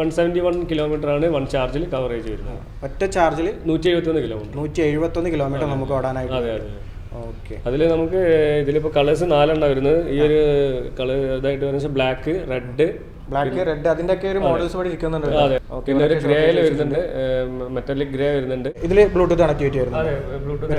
One seventy one kilometre ആണ് one ചാർജിൽ coverage വരുന്നത്. ഒറ്റ ചാർജിൽ നൂറ്റി എഴുപത്തൊന്ന് കിലോമീറ്റർ. നൂറ്റി എഴുപത്തൊന്ന് കിലോമീറ്റർ നമുക്ക് ഓടാനായിട്ട് അതെ അതെ. ഓക്കെ. അതിൽ നമുക്ക് ഇതിലിപ്പോൾ കളേഴ്സ് നാലെണ്ണം വരുന്നത്. ഈ ഒരു കളർ ഇതായിട്ട് വരുന്നത് ബ്ലാക്ക് റെഡ് ബ്ലാക്ക് റെഡ് അതിന്റെ ഒക്കെ ഒരു മോഡൽസ് ഇവിടെ ഇരിക്കുന്നുണ്ട് പിന്നെ ഒരു ഗ്രേയിൽ വരുന്നുണ്ട്. മെറ്റാലിക് ഗ്രേ വരുന്നുണ്ട്. ഇതിൽ ബ്ലൂടൂത്ത് കണക്ടിവിറ്റി വരുന്നുണ്ട്. അതെ ബ്ലൂടൂത്ത്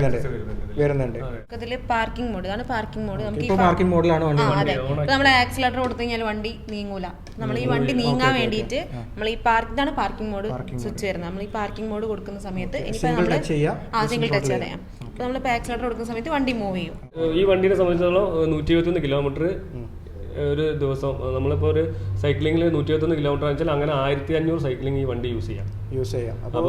വരുന്നുണ്ട്. ഇതിൽ പാർക്കിംഗ് മോഡ് ഇതാണ് പാർക്കിംഗ് മോഡ് നമുക്ക് ഈ ഇപ്പോൾ മാർക്കിംഗ് മോഡലാണ് വണ്ടി അതെ. നമ്മൾ ആക്സിലേറ്റർ കൊടുത്തു കഴിഞ്ഞാൽ വണ്ടി നീങ്ങൂല. നമ്മൾ ഈ വണ്ടി നീങ്ങാൻ വേണ്ടിയിട്ട് നമ്മൾ ഈ പാർക്ക് ഇതാണ് പാർക്കിംഗ് മോഡ് സ്വിച്ച് വരുന്നത്. നമ്മൾ ഈ പാർക്കിംഗ് മോഡ് കൊടുക്കുന്ന സമയത്ത് ഇനിയിപ്പോ സിംഗിൾ നമ്മൾ ആ സിംഗിൾ ടച്ച് അതെ അപ്പോൾ നമ്മൾ ആക്സിലേറ്റർ കൊടുക്കുന്ന സമയത്ത് വണ്ടി മൂവ് ചെയ്യും. ഈ വണ്ടിയെ സംബന്ധിച്ചിടത്തോളം നൂറ്റി ഇരുപത്തി കിലോമീറ്റർ ഒരു ദിവസം നമ്മളിപ്പോൾ ഒരു സൈക്ലിങ്ങിൽ നൂറ്റി ഇരുപത്തൊന്ന് കിലോമീറ്റർ വെച്ചാൽ അങ്ങനെ ആയിരത്തി അഞ്ഞൂറ് സൈക്ലിംഗ് ഈ വണ്ടി യൂസ് ചെയ്യാം. യൂസ് ചെയ്യാം. അപ്പോൾ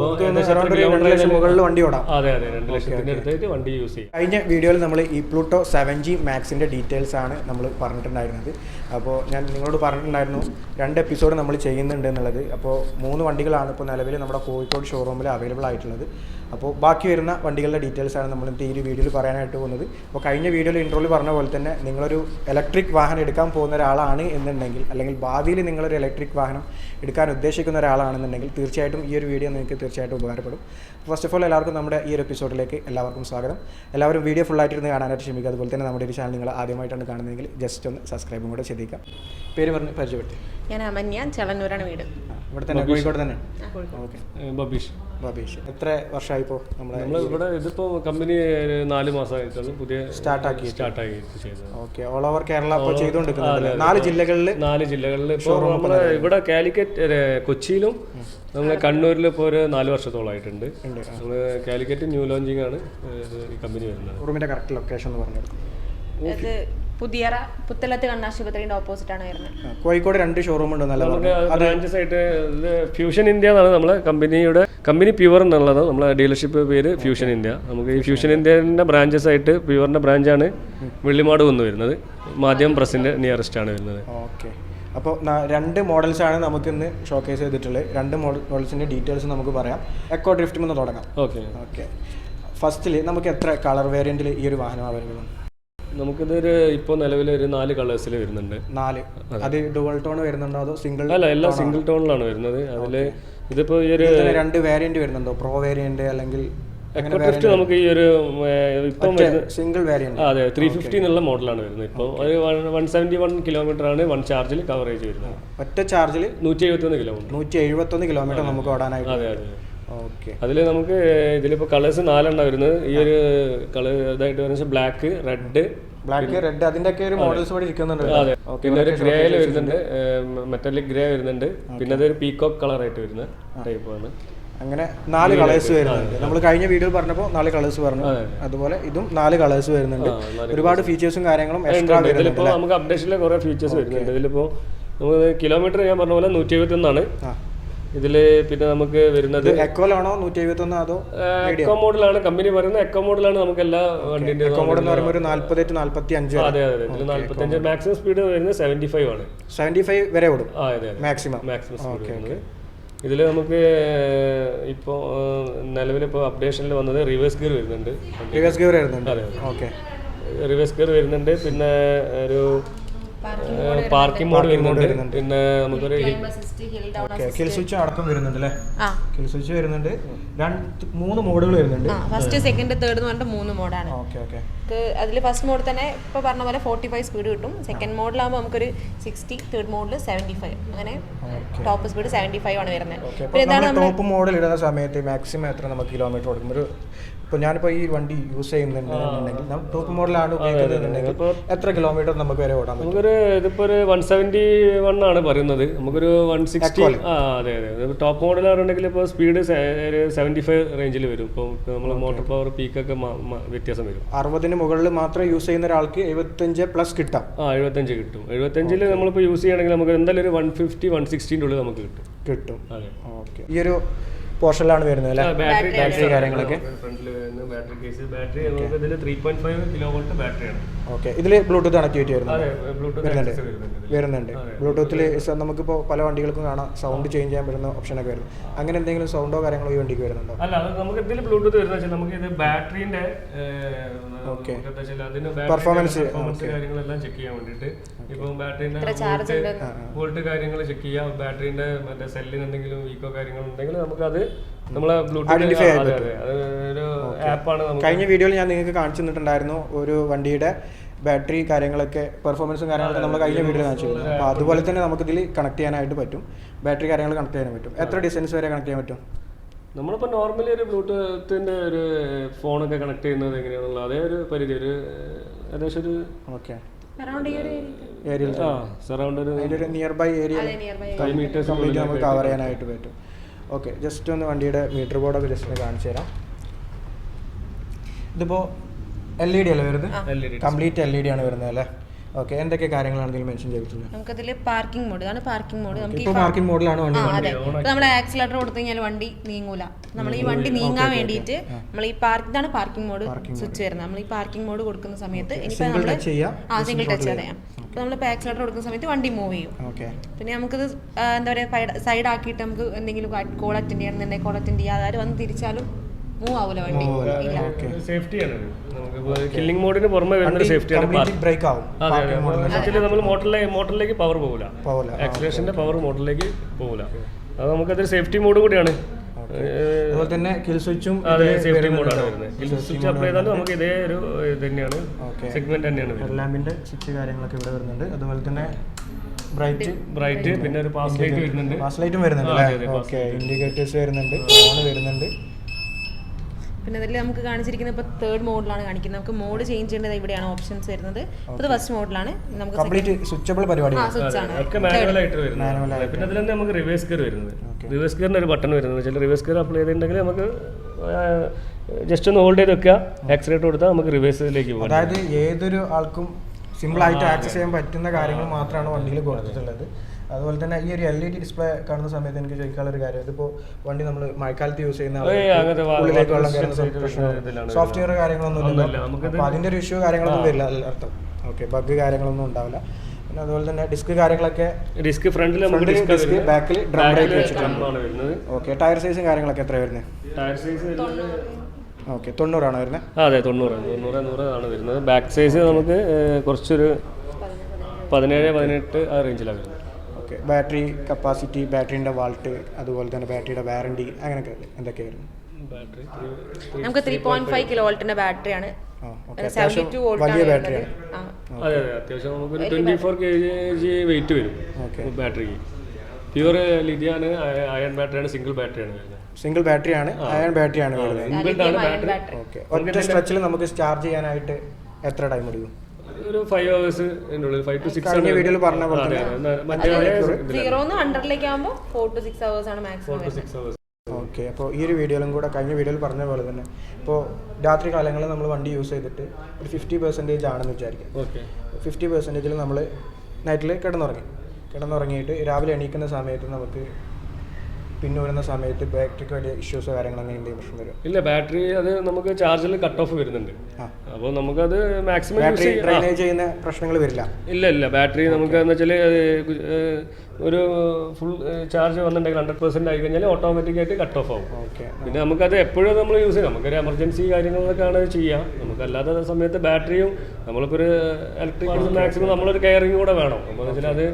മുകളിൽ വണ്ടി ഓടാം. അതെ അതെ രണ്ട് ലക്ഷത്തിന്റെ അടുത്തായിട്ട് വണ്ടി യൂസ് ചെയ്യാം. കഴിഞ്ഞ വീഡിയോയിൽ നമ്മൾ ഈ പ്ലൂട്ടോ സെവൻ ജി മാക്സിന്റെ ഡീറ്റെയിൽസ് ആണ് നമ്മൾ പറഞ്ഞിട്ടുണ്ടായിരുന്നത്. അപ്പോൾ ഞാൻ നിങ്ങളോട് പറഞ്ഞിട്ടുണ്ടായിരുന്നു രണ്ട് എപ്പിസോഡ് നമ്മൾ ചെയ്യുന്നുണ്ട് എന്നുള്ളത്. അപ്പോൾ മൂന്ന് വണ്ടികളാണ് ഇപ്പോൾ നിലവിൽ നമ്മുടെ കോഴിക്കോട് ഷോറൂമിൽ അവൈലബിൾ ആയിട്ടുള്ളത്. അപ്പോൾ ബാക്കി വരുന്ന വണ്ടികളുടെ ഡീറ്റെയിൽസ് ആണ് നമ്മൾ ഇന്നത്തെ ഈ ഒരു വീഡിയോയിൽ പറയാനായിട്ട് പോകുന്നത്. അപ്പോൾ കഴിഞ്ഞ വീഡിയോയിൽ ഇൻട്രോയിൽ പറഞ്ഞ പോലെ തന്നെ നിങ്ങളൊരു ഇലക്ട്രിക് വാഹനം എടുക്കാൻ പോകുന്ന ഒരാളാണ് എന്നുണ്ടെങ്കിൽ അല്ലെങ്കിൽ ഭാവിയിൽ നിങ്ങളൊരു ഇലക്ട്രിക് വാഹനം എടുക്കാൻ ഉദ്ദേശിക്കുന്ന ഒരാളാണെന്നുണ്ടെങ്കിൽ തീർച്ചയായിട്ടും ഈ ഒരു വീഡിയോ നിങ്ങൾക്ക് തീർച്ചയായിട്ടും ഉപകാരപ്പെടും. ഫസ്റ്റ് ഓഫ് ഓൾ എല്ലാവർക്കും നമ്മുടെ ഈ ഒരു എപ്പിസോഡിലേക്ക് എല്ലാവർക്കും സ്വാഗതം. എല്ലാവരും വീഡിയോ ഫുള്ളായിട്ട് ഇരുന്ന് കാണാനായിട്ട് ശ്രമിക്കുക. അതുപോലെ തന്നെ നമ്മുടെ ഒരു ചാനൽ നിങ്ങൾ ആദ്യമായിട്ടാണ് കാണുന്നതെങ്കിൽ ജസ്റ്റ് ഒന്ന് സബ്സ്ക്രൈബും കൂടെ ചെയ്തേക്കാം പേര് പറഞ്ഞ് പരിചയപ്പെടുത്തി. ഞാൻ അമന്യ ചളന്നൂരാണ് വീട്. ഇവിടെ തന്നെ കോഴിക്കോട് തന്നെ? ഓക്കെ. ബബീഷ്. ബാബീഷ് എത്ര വർഷമായിപ്പോൾ നമ്മളെ നമ്മൾ ഇവിടെ ഇതിപ്പോൾ കമ്പനി നാല് മാസമായിട്ടുള്ളൂ. പുതിയ സ്റ്റാർട്ട് ആക്കി. സ്റ്റാർട്ട് ആക്കി ചെയ്തത് ഓക്കെ ഓൾ ഓവർ കേരള ഇപ്പോൾ ചെയ്തുകൊണ്ടിരിക്കുന്നത് നാല് ജില്ലകളിൽ നാല് ജില്ലകളിൽ ഇപ്പോൾ നമ്മൾ ഇവിടെ കാലിക്കറ്റ് കൊച്ചിയിലും നമ്മൾ കണ്ണൂരിൽ ഇപ്പോൾ ഒരു നാല് വർഷത്തോളമായിട്ടുണ്ട് നമ്മൾ നമ്മൾ കാലിക്കറ്റ് ന്യൂ ലോഞ്ചിങ് ആണ് ഈ കമ്പനി വരുന്നത്. ഷോറൂമിന്റെ കറക്റ്റ് ലൊക്കേഷൻ എന്ന് പറഞ്ഞു പുതിയറ പുത്തലത്ത് കണ്ണാശുപത്രിയുടെ ഓപ്പോസിറ്റ് ആണ് വരുന്നത്. കോഴിക്കോട് രണ്ട് ഷോറൂം ഉണ്ട് ബ്രാഞ്ചസ് ആയിട്ട് ഫ്യൂഷൻ ഇന്ത്യ എന്നാണ് നമ്മളെ കമ്പനിയുടെ കമ്പനി പ്യുവർ എന്നുള്ളത് നമ്മളെ ഡീലർഷിപ്പ് പേര് ഫ്യൂഷൻ ഇന്ത്യ നമുക്ക് ഈ ഫ്യൂഷൻ ഇന്ത്യന്റെ ബ്രാഞ്ചസ് ആയിട്ട് പ്യുവറിന്റെ ബ്രാഞ്ചാണ് വെള്ളിമാട് വന്ന് വരുന്നത്. മാധ്യമം പ്രസിന്റെ നിയറസ്റ്റ് ആണ് വരുന്നത്. ഓക്കെ. അപ്പോൾ രണ്ട് മോഡൽസാണ് ആണ് നമുക്ക് ഇന്ന് ഷോക്കേസ് ചെയ്തിട്ടുള്ളത്. രണ്ട് മോഡൽസിന്റെ ഡീറ്റെയിൽസ് നമുക്ക് പറയാം. എക്കോ ഡ്രിഫ്റ്റ് ഒന്ന് തുടങ്ങാം. ഓക്കെ. ഓക്കെ. ഫസ്റ്റിൽ നമുക്ക് എത്ര കളർ വേരിയന്റിൽ ഈ ഒരു വാഹനം അവൈലബിൾ നമുക്കിതൊരു ഇപ്പോൾ നിലവിൽ ഒരു നാല് കളേഴ്സിൽ വരുന്നുണ്ട്. നാല്. അത്. ഡുവൽ ടോൺ വരുന്നുണ്ടോ അതോ സിംഗിൾ അല്ല എല്ലാം സിംഗിൾ ടോണിലാണ് വരുന്നത്. അതിൽ ഇതിപ്പോൾ ഈ ഒരു രണ്ട് വേരിയന്റ് വരുന്നുണ്ടോ? പ്രോ വേരിയന്റ് അല്ലെങ്കിൽ എക്കോ ഡ്രിഫ്റ്റ് നമുക്ക് ഈ ഒരു ഇപ്പം സിംഗിൾ വേരിയന്റ് അതെ ത്രീ ഫിഫ്റ്റി എന്നുള്ള മോഡലാണ് വരുന്നത്. ഇപ്പോൾ ഒരു വൺ സെവന്റി വൺ കിലോമീറ്റർ ആണ് വൺ ചാർജിൽ കവറേജ് വരുന്നത്. ഒറ്റ ചാർജിൽ നൂറ്റി എഴുപത്തൊന്ന് കിലോമീറ്റർ നൂറ്റി എഴുപത്തൊന്ന് കിലോമീറ്റർ നമുക്ക് ഓടാനായിട്ട് അതെ അതെ. അതിൽ നമുക്ക് ഇതിലിപ്പോൾ കളേഴ്സ് നാലെണ്ണം വരുന്നത്. ഈ ഒരു കളർ ഇതായിട്ട് വരുന്നത് ബ്ലാക്ക് റെഡ് ബ്ലാക്ക് റെഡ് അതിന്റെ ഒക്കെ ഒരു മോഡൽസ് ഇവിടെ ഇരിക്കുന്നുണ്ട്. പിന്നെ ഒരു ഗ്രേയിൽ വരുന്നുണ്ട്. മെറ്റാലിക് ഗ്രേ വരുന്നുണ്ട്. പിന്നെ അതൊരു പീകോക്ക് കളർ ആയിട്ട് വരുന്ന ടൈപ്പ് ആണ്. അങ്ങനെ നാല് കളേഴ്സ് വരുന്നുണ്ട്. നമ്മൾ കഴിഞ്ഞ വീഡിയോയിൽ പറഞ്ഞപ്പോൾ നാല് കളേഴ്സ് പറഞ്ഞു. അതുപോലെ ഇതും നാല് കളേഴ്സ് വരുന്നുണ്ട്. ഒരുപാട് ഫീച്ചേഴ്സും കാര്യങ്ങളും എക്സ്ട്രാ ഇതിലിപ്പോൾ നമുക്ക് അപ്ഡേഷനിലെ കുറേ ഫീച്ചേഴ്സ് വരുന്നുണ്ട്. ഇതിലിപ്പോൾ നമുക്ക് കിലോമീറ്റർ ഞാൻ പറഞ്ഞ പോലെ നൂറ്റി എഴുപത്തൊന്നാണ് ആ. ഇതിൽ പിന്നെ നമുക്ക് വരുന്നത് എക്കോലാണോ നൂറ്റി എഴുപത്തൊന്ന് അതോ എക്കോ മോഡലാണ് കമ്പനി പറയുന്നത് എക്കോ മോഡലാണ് നമുക്ക് എല്ലാ വണ്ടിന്റെ എക്കോ മോഡൽ എന്ന് പറയുമ്പോൾ ഒരു നാൽപ്പത് ടു നാൽപ്പത്തി അഞ്ച് അതെ അതെ. ഇതിൽ നാല്പത്തഞ്ച് മാക്സിമം സ്പീഡ് വരുന്നത് സെവന്റി ഫൈവ് ആണ്. സെവന്റി ഫൈവ് വരെ ഓടും. അതെ മാക്സിമം മാക്സിമം സ്പീഡ് ഇതിൽ നമുക്ക് ഇപ്പോൾ നിലവിലിപ്പോൾ അപ്ഡേഷനിൽ വന്നത് റിവേഴ്സ് ഗിയർ വരുന്നുണ്ട്. റിവേഴ്സ് ഗിയർ വരുന്നുണ്ട്. അതെ ഓക്കെ റിവേഴ്സ് ഗിയർ വരുന്നുണ്ട്. പിന്നെ ഒരു പാർക്കിംഗ് മോഡ് വരുന്നുണ്ട്. പിന്നെ നമുക്കൊരു assist hill down okay kill switch അടക്കം വരുന്നുണ്ട് അല്ലേ? ആ. കിൽ സ്വിച്ച് വരുന്നുണ്ട്. രണ്ട് മൂന്ന് മോഡുകൾ വരുന്നുണ്ട്. ആ ഫസ്റ്റ് സെക്കൻഡ് തേർഡ് എന്ന് പറഞ്ഞിട്ട് മൂന്ന് മോഡാണ്. ഓക്കെ ഓക്കെ അതിൽ ഫസ്റ്റ് മോഡ് തന്നെ ഇപ്പൊ പറഞ്ഞ പോലെ ഫോർട്ടി ഫൈവ് സ്പീഡ് കിട്ടും സെക്കൻഡ് മോഡിലാകുമ്പോൾ നമുക്കൊരു സിക്സ്റ്റി തേർഡ് മോഡിൽ സെവന്റി ഫൈവ് അങ്ങനെ ടോപ്പ് സ്പീഡ് സെവന്റി ഫൈവ് ആണ് വരുന്നത്. പിന്നെ അപ്പോൾ നമ്മൾ ടോപ്പ് മോഡൽ ഇടുന്ന സമയത്ത് മാക്സിമം എത്ര നമുക്ക് കിലോമീറ്റർ കൊടുക്കും? ഒരു ഇപ്പോൾ ഞാനിപ്പോൾ ഈ വണ്ടി യൂസ് ചെയ്യുന്നുണ്ടെന്നുണ്ടെങ്കിൽ നമ്മൾ ടോപ്പ് മോഡലാണ് ഉപയോഗിക്കുന്നുണ്ടെങ്കിൽ എത്ര കിലോമീറ്റർ നമുക്ക് വരെ ഓടാൻ പറ്റും? നമുക്കൊരു ഇതിപ്പോൾ ഒരു വൺ സെവന്റി വൺ ആണ് പറയുന്നത്. നമുക്കൊരു വൺ സിക്സ്റ്റി ആ അതെ അതെ. ടോപ്പ് മോഡൽ ആണെന്നുണ്ടെങ്കിൽ ഇപ്പോൾ സ്പീഡ് ഒരു സെവന്റി ഫൈവ് റേഞ്ചിൽ വരും. ഇപ്പോൾ നമ്മൾ മോട്ടോർ പവർ പീക്കൊക്കെ വ്യത്യാസം വരും. അറുപതിന് മുകളിൽ മാത്രം യൂസ് ചെയ്യുന്ന ഒരാൾക്ക് എഴുപത്തഞ്ച് പ്ലസ് കിട്ടാം. ആ എഴുപത്തഞ്ച് കിട്ടും. എഴുപത്തഞ്ചിൽ നമ്മളിപ്പോൾ യൂസ് ചെയ്യണമെങ്കിൽ നമുക്ക് എന്തായാലും ഒരു വൺ ഫിഫ്റ്റി വൺ സിക്സ്റ്റീന്റെ ഉള്ളിൽ നമുക്ക് കിട്ടും. കിട്ടും. അതെ. ഓക്കെ ഈ ഒരു പോർഷനിലാണ് വരുന്നത് അല്ലേ? ബാറ്ററി ബാറ്ററി കാര്യങ്ങളൊക്കെ. നമുക്ക് ഓക്കെ. ഇതിൽ ബ്ലൂടൂത്ത് കണക്ടിവിറ്റി അതെ വരുന്നുണ്ട്. വരുന്നുണ്ട്. ബ്ലൂടൂത്തിൽ നമുക്കിപ്പോൾ പല വണ്ടികൾക്കും കാണാം. സൗണ്ട് ചേഞ്ച് ചെയ്യാൻ പറ്റുന്ന ഓപ്ഷനൊക്കെ വരുന്നു. അങ്ങനെ എന്തെങ്കിലും സൗണ്ടോ കാര്യങ്ങളോ ഈ വണ്ടിക്ക് വരുന്നുണ്ടോ? അല്ല നമുക്ക് ഇതിൽ ബ്ലൂടൂത്ത് വരുന്ന നമുക്ക് ഇത് ബാറ്ററിന്റെ ഓക്കെ. പെർഫോമൻസ് കാര്യങ്ങളെല്ലാം ചെക്ക് ചെയ്യാൻ വേണ്ടിയിട്ട് ഇപ്പം ബാറ്ററിന്റെ വോൾട്ട് കാര്യങ്ങൾ ചെക്ക് ചെയ്യാം. ബാറ്ററിന്റെ മറ്റേ സെല്ലിന് എന്തെങ്കിലും വീക്കോ കാര്യങ്ങൾ ഉണ്ടെങ്കിൽ നമുക്കത് നമ്മളെ ചെയ്യാൻ ഒരു കഴിഞ്ഞ വീഡിയോയിൽ ഞാൻ നിങ്ങൾക്ക് കാണിച്ചു തന്നിട്ടുണ്ടായിരുന്നു ഒരു വണ്ടിയുടെ ബാറ്ററി കാര്യങ്ങളൊക്കെ പെർഫോമൻസും കാര്യങ്ങളൊക്കെ നമ്മൾ കഴിഞ്ഞ വീഡിയോയിൽ കാണിച്ചു അപ്പോൾ അതുപോലെ തന്നെ നമുക്ക് ഇതിൽ കണക്ട് ചെയ്യാനായിട്ട് പറ്റും. ബാറ്ററി കാര്യങ്ങൾ കണക്ട് ചെയ്യാൻ പറ്റും. എത്ര ഡിസ്റ്റൻസ് വരെ കണക്ട് ചെയ്യാൻ പറ്റും? നമ്മളിപ്പോൾ നോർമലി ഒരു ബ്ലൂടൂത്തിന്റെ ഒരു ഫോണൊക്കെ കണക്ട് ചെയ്യുന്നത് എങ്ങനെയാണുള്ളത് അതേ ഒരു പരിധി ഒരു ഏകദേശം ഒരു ഓക്കെ ഏരിയ ഈ ഒരു ഏരിയയിൽ ആ സറൗണ്ട് ഒരു ഒരു nearby area five metres complete നമുക്ക് കവർ ചെയ്യാനായിട്ട് പറ്റും. ഓക്കെ ജസ്റ്റ് ഒന്ന് വണ്ടിയുടെ മീറ്റർ ബോർഡൊക്കെ ജസ്റ്റ് ഒന്ന് കാണിച്ചു തരാം. ഇതിപ്പോൾ എൽ ഇ ഡി അല്ലേ വരുന്നത്? L complete L E D ആണ് വരുന്നത് അല്ലേ? ഓക്കെ എന്തൊക്കെ കാര്യങ്ങളാണ് ഇതിൽ മെൻഷൻ ചെയ്തിട്ടുള്ളത്? നമുക്കതിൽ പാർക്കിംഗ് മോഡ് ഇതാണ് പാർക്കിംഗ് മോഡ് നമുക്ക് പാർക്കിംഗ് ഇപ്പോൾ മോഡിലാണ് വണ്ടി അതെ. നമ്മൾ ആക്സിലേറ്റർ കൊടുത്തു കഴിഞ്ഞാൽ വണ്ടി നീങ്ങൂല. നമ്മൾ ഈ വണ്ടി നീങ്ങാൻ വേണ്ടിയിട്ട് നമ്മൾ ഈ പാർക്ക് ഇതാണ് പാർക്കിംഗ് മോഡ് സ്വിച്ച് വരുന്നത്. നമ്മൾ ഈ പാർക്കിംഗ് മോഡ് കൊടുക്കുന്ന സമയത്ത് ഇനിയിപ്പോ സിംഗിൾ നമ്മൾ ആ സിംഗിൾ ടച്ച് ചെയ്യാം. അപ്പോൾ നമ്മൾ ആക്സിലേറ്റർ കൊടുക്കുന്ന സമയത്ത് വണ്ടി മൂവ് ചെയ്യും. പിന്നെ നമുക്കിത് എന്താ പറയുക സൈഡ് ആക്കിയിട്ട് നമുക്ക് എന്തെങ്കിലും കോൾ അറ്റൻഡ് ചെയ്യണമെന്നുണ്ടെങ്കിൽ കോൾ അറ്റൻഡ് ചെയ്യാതെ ആര് വന്ന് തിരിച്ചാലും മൂവ് ആവൂല വണ്ടി ഇല്ല. സേഫ്റ്റിയാണ് നമുക്ക് കില്ലിംഗ് മോഡിന് പുറമെ വരുന്ന സേഫ്റ്റി സേഫ്റ്റിയാണ് ബ്രേക്ക് ആവും. ആക്ച്വലി നമ്മൾ മോട്ടറിലേക്ക് മോട്ടറിലേക്ക് പവർ പോകില്ല ആക്സിലേഷന്റെ പവർ മോട്ടറിലേക്ക് പോകില്ല അത് നമുക്കതൊരു സേഫ്റ്റി മോഡ് കൂടിയാണ്. അതുപോലെ തന്നെ കിൽ സ്വിച്ചും അതെ സേഫ്റ്റി മോഡാണ് വരുന്നത് സ്വിച്ച് അപ്ലൈ ചെയ്താലും നമുക്ക് ഇതേ ഒരു ഇതന്നെയാണ് തന്നെയാണ്. സെഗ്മെന്റ് തന്നെയാണ് വരുന്നത്. ലാമ്പിന്റെ സ്വിച്ച് കാര്യങ്ങളൊക്കെ ഇവിടെ വരുന്നുണ്ട്. അതുപോലെ തന്നെ ബ്രൈറ്റ് ബ്രൈറ്റ് പിന്നെ ഒരു പാസ് ലൈറ്റ് വരുന്നുണ്ട്. പാസ് ലൈറ്റും വരുന്നുണ്ട് ഓക്കെ ഇൻഡിക്കേറ്റേഴ്സ് വരുന്നുണ്ട് ഫോൺ വരുന്നുണ്ട്. പിന്നെ ഇതിൽ നമുക്ക് കാണിച്ചിരിക്കുന്നത് ഇപ്പോൾ തേർഡ് മോഡിലാണ് കാണിക്കുന്നത്. നമുക്ക് മോഡ് ചേഞ്ച് ചെയ്യേണ്ടത് ഇവിടെയാണ് ഓപ്ഷൻസ് വരുന്നത്. ഇപ്പോൾ ഇത് ഫസ്റ്റ് മോഡിലാണ് നമുക്ക് കംപ്ലീറ്റ് സ്വിച്ചബിൾ പരിപാടി ആ സ്വിച്ച് ആണ്. ഒക്കെ മാനുവൽ ആയിട്ട് വരുന്നത്. പിന്നെ അതിൽ നമുക്ക് റിവേഴ്സ് ഗിയർ വരുന്നത്. റിവേഴ്സ് ഗിയറിന്റെ ഒരു ബട്ടൺ വരുന്നത്. ചില റിവേഴ്സ് ഗിയർ അപ്ലൈ ചെയ്തിട്ടുണ്ടെങ്കിൽ നമുക്ക് ജസ്റ്റ് ഒന്ന് ഹോൾഡ് ചെയ്ത് വെക്കുക. ആക്സിലേറ്റർ കൊടുത്താൽ നമുക്ക് റിവേഴ്സിലേക്ക് പോകും അതായത് ഏതൊരു ആൾക്കും സിമ്പിൾ ആയിട്ട് ആക്സസ് ചെയ്യാൻ പറ്റുന്ന കാര്യങ്ങൾ മാത്രമാണ് വണ്ടിയിൽ കൊടുത്തിട്ടുള്ളത്. അതുപോലെ തന്നെ ഈ ഒരു എൽ ഇ ഡി ഡിസ്പ്ലേ കാണുന്ന സമയത്ത് എനിക്ക് ചോദിക്കാനുള്ള ഒരു കാര്യം ഇതിപ്പോ വണ്ടി നമ്മൾ മഴക്കാലത്ത് യൂസ് ചെയ്യുന്ന ഏയ് ഉള്ളിലേക്ക് വെള്ളം കയറുന്ന സോഫ്റ്റ്വെയർ കാര്യങ്ങളൊന്നും. ഇല്ലല്ലോ അതിന്റെ ഒരു ഇഷ്യൂ കാര്യങ്ങളൊന്നും വരില്ല അർത്ഥം. ഓക്കെ ബഗ് കാര്യങ്ങളൊന്നും ഉണ്ടാവില്ല. പിന്നെ അതുപോലെ തന്നെ ഡിസ്ക് കാര്യങ്ങളൊക്കെ ഡിസ്ക് ഫ്രണ്ടിൽ ഡിസ്ക് ബാക്കിൽ ഡ്രം ബ്രേക്ക് വെച്ചിട്ടുണ്ട് ഓക്കെ ടയർ സൈസും കാര്യങ്ങളൊക്കെ എത്ര വരുന്നത് ടയർ സൈസ് ഓക്കെ തൊണ്ണൂറാണ് വരുന്നത് അതെ തൊണ്ണൂറാണ്. തൊണ്ണൂറ് നൂറ് ആണ് വരുന്നത്. ബാക്ക് സൈസ് നമുക്ക് കുറച്ചൊരു പതിനേഴ് പതിനെട്ട് ആ റേഞ്ചിലാണ് വരുന്നത്. ഓക്കെ. ബാറ്ററി കപ്പാസിറ്റി ബാറ്ററിന്റെ വാൾട്ട് അതുപോലെ തന്നെ ബാറ്ററിയുടെ വാറണ്ടി അങ്ങനെയൊക്കെ എന്തൊക്കെയായിരുന്നു? ബാറ്ററി നമുക്ക് ത്രീ പോയിന്റ് ഫൈവ് കിലോ വോൾട്ടിന്റെ ബാറ്ററിയാണ്. വലിയ ആണ് ബാറ്ററിയാണ്. ആ. അതെ അതെ. അത്യാവശ്യം നമുക്കൊരു twenty four K G weight വരും ബാറ്ററിക്ക്. പ്യുവർ ലിഥിയാണ് അയൺ ബാറ്ററിയാണ് സിംഗിൾ ബാറ്ററിയാണ് സിംഗിൾ ബാറ്ററിയാണ് അയൺ ബാറ്ററിയാണ് വരുന്നത്. ആണ് ബാറ്ററി ബാറ്ററി ഓക്കെ. ഒറ്റ സ്ട്രെച്ചിൽ നമുക്ക് ചാർജ് ചെയ്യാനായിട്ട് എത്ര ടൈം എടുക്കും? ഒരു ഫൈവ് ഹവേഴ്സ് ഉള്ളിൽ ഫൈവ് ടു സിക്സ് കഴിഞ്ഞ വീഡിയോയിൽ പറഞ്ഞ പോലെ അതെ ഹൺഡ്രഡിലേക്ക് ആകുമ്പോൾ ഫോർ ടു സിക്സ് അവേഴ്സ് ആണ് മാക്സിമം സിക്സ് ഹവേഴ്സ് ഓക്കെ അപ്പോൾ ഈ ഒരു വീഡിയോയിലും കൂടെ കഴിഞ്ഞ വീഡിയോയിൽ പറഞ്ഞ പോലെ തന്നെ ഇപ്പോൾ രാത്രി കാലങ്ങളിൽ നമ്മൾ വണ്ടി യൂസ് ചെയ്തിട്ട് ഒരു ഫിഫ്റ്റി പെർസെന്റേജ് ആണെന്ന് വിചാരിക്കും. ഓക്കെ ഫിഫ്റ്റി പെർസെന്റേജിൽ നമ്മൾ നൈറ്റിൽ കിടന്നുറങ്ങി. കിടന്നുറങ്ങിയിട്ട് രാവിലെ എണീക്കുന്ന സമയത്ത് നമുക്ക് പിന്നെ വരുന്ന സമയത്ത് ബാറ്ററിക്ക് വലിയ ഇഷ്യൂസോ കാര്യങ്ങളോ അങ്ങനെ എന്തെങ്കിലും പ്രശ്നം വരും. ഇല്ല ബാറ്ററി അത് നമുക്ക് ചാർജിൽ കട്ട് ഓഫ് വരുന്നുണ്ട്. അപ്പോൾ നമുക്കത് മാക്സിമം ഡ്രൈനേജ് ചെയ്യുന്ന പ്രശ്നങ്ങൾ വരില്ല. ഇല്ല ഇല്ല ബാറ്ററി നമുക്ക് എന്ന് വെച്ചാൽ ഒരു ഫുൾ ചാർജ് വന്നിട്ടുണ്ടെങ്കിൽ ഹൺഡ്രഡ് പെർസെന്റ് ആയി കഴിഞ്ഞാൽ ഓട്ടോമാറ്റിക് ആയിട്ട് കട്ട് ഓഫ് ആവും. ഓക്കെ പിന്നെ നമുക്കത് എപ്പോഴും നമ്മൾ യൂസ് ചെയ്യാം നമുക്കൊരു എമർജൻസി കാര്യങ്ങളൊക്കെയാണ് ചെയ്യാം. നമുക്ക് അല്ലാത്ത സമയത്ത് ബാറ്ററിയും നമ്മളിപ്പോൾ ഒരു ഇലക്ട്രിക് മാക്സിമം നമ്മളൊരു കെയറിങ് കൂടെ വേണം. അപ്പോൾ വെച്ചാൽ അത്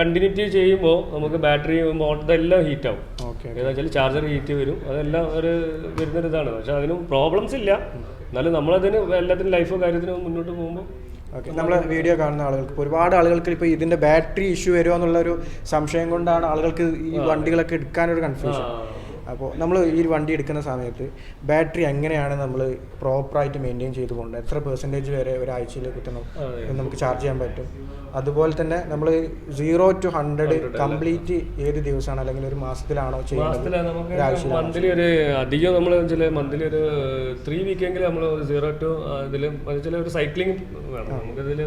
കണ്ടിന്യൂറ്റി ചെയ്യുമ്പോൾ നമുക്ക് ബാറ്ററി മോട്ടർ എല്ലാം ഹീറ്റ് ആവും. ഓക്കെ ഏതാ വെച്ചാൽ ചാർജർ ഹീറ്റ് വരും. അതെല്ലാം ഒരു വരുന്നൊരു ഇതാണ് പക്ഷെ അതിനും പ്രോബ്ലംസ് ഇല്ല. എന്നാലും നമ്മളതിന് എല്ലാത്തിനും ലൈഫോ കാര്യത്തിനും മുന്നോട്ട് പോകുമ്പോൾ ഓക്കെ നമ്മൾ വീഡിയോ കാണുന്ന ആളുകൾക്ക് ഒരുപാട് ആളുകൾക്ക് ഇപ്പോൾ ഇതിന്റെ ബാറ്ററി ഇഷ്യൂ വരുമോ എന്നുള്ളൊരു സംശയം കൊണ്ടാണ് ആളുകൾക്ക് ഈ വണ്ടികളൊക്കെ എടുക്കാനൊരു കൺഫ്യൂഷൻ അപ്പോൾ നമ്മൾ ഈ വണ്ടി എടുക്കുന്ന സമയത്ത് ബാറ്ററി എങ്ങനെയാണ് നമ്മൾ പ്രോപ്പറായിട്ട് മെയിന്റെയിൻ ചെയ്ത് പോകേണ്ടത് എത്ര പെർസെന്റേജ് വരെ ഒരാഴ്ചയിൽ കിട്ടണം എന്ന് നമുക്ക് ചാർജ് ചെയ്യാൻ പറ്റും? അതുപോലെ തന്നെ നമ്മൾ സീറോ ടു ഹൺഡ്രഡ് കംപ്ലീറ്റ് ഏത് ദിവസമാണ് അല്ലെങ്കിൽ ഒരു മാസത്തിലാണോ ചെയ്യുന്നത് മന്ത്ലി ഒരു അധികം നമ്മൾ ചില മന്ത്ലി ഒരു ത്രീ വീക്കെങ്കിലും നമ്മൾ സീറോ ടു ഇതിൽ ചില ഒരു സൈക്ലിംഗ് വേണം. നമുക്കിതിൽ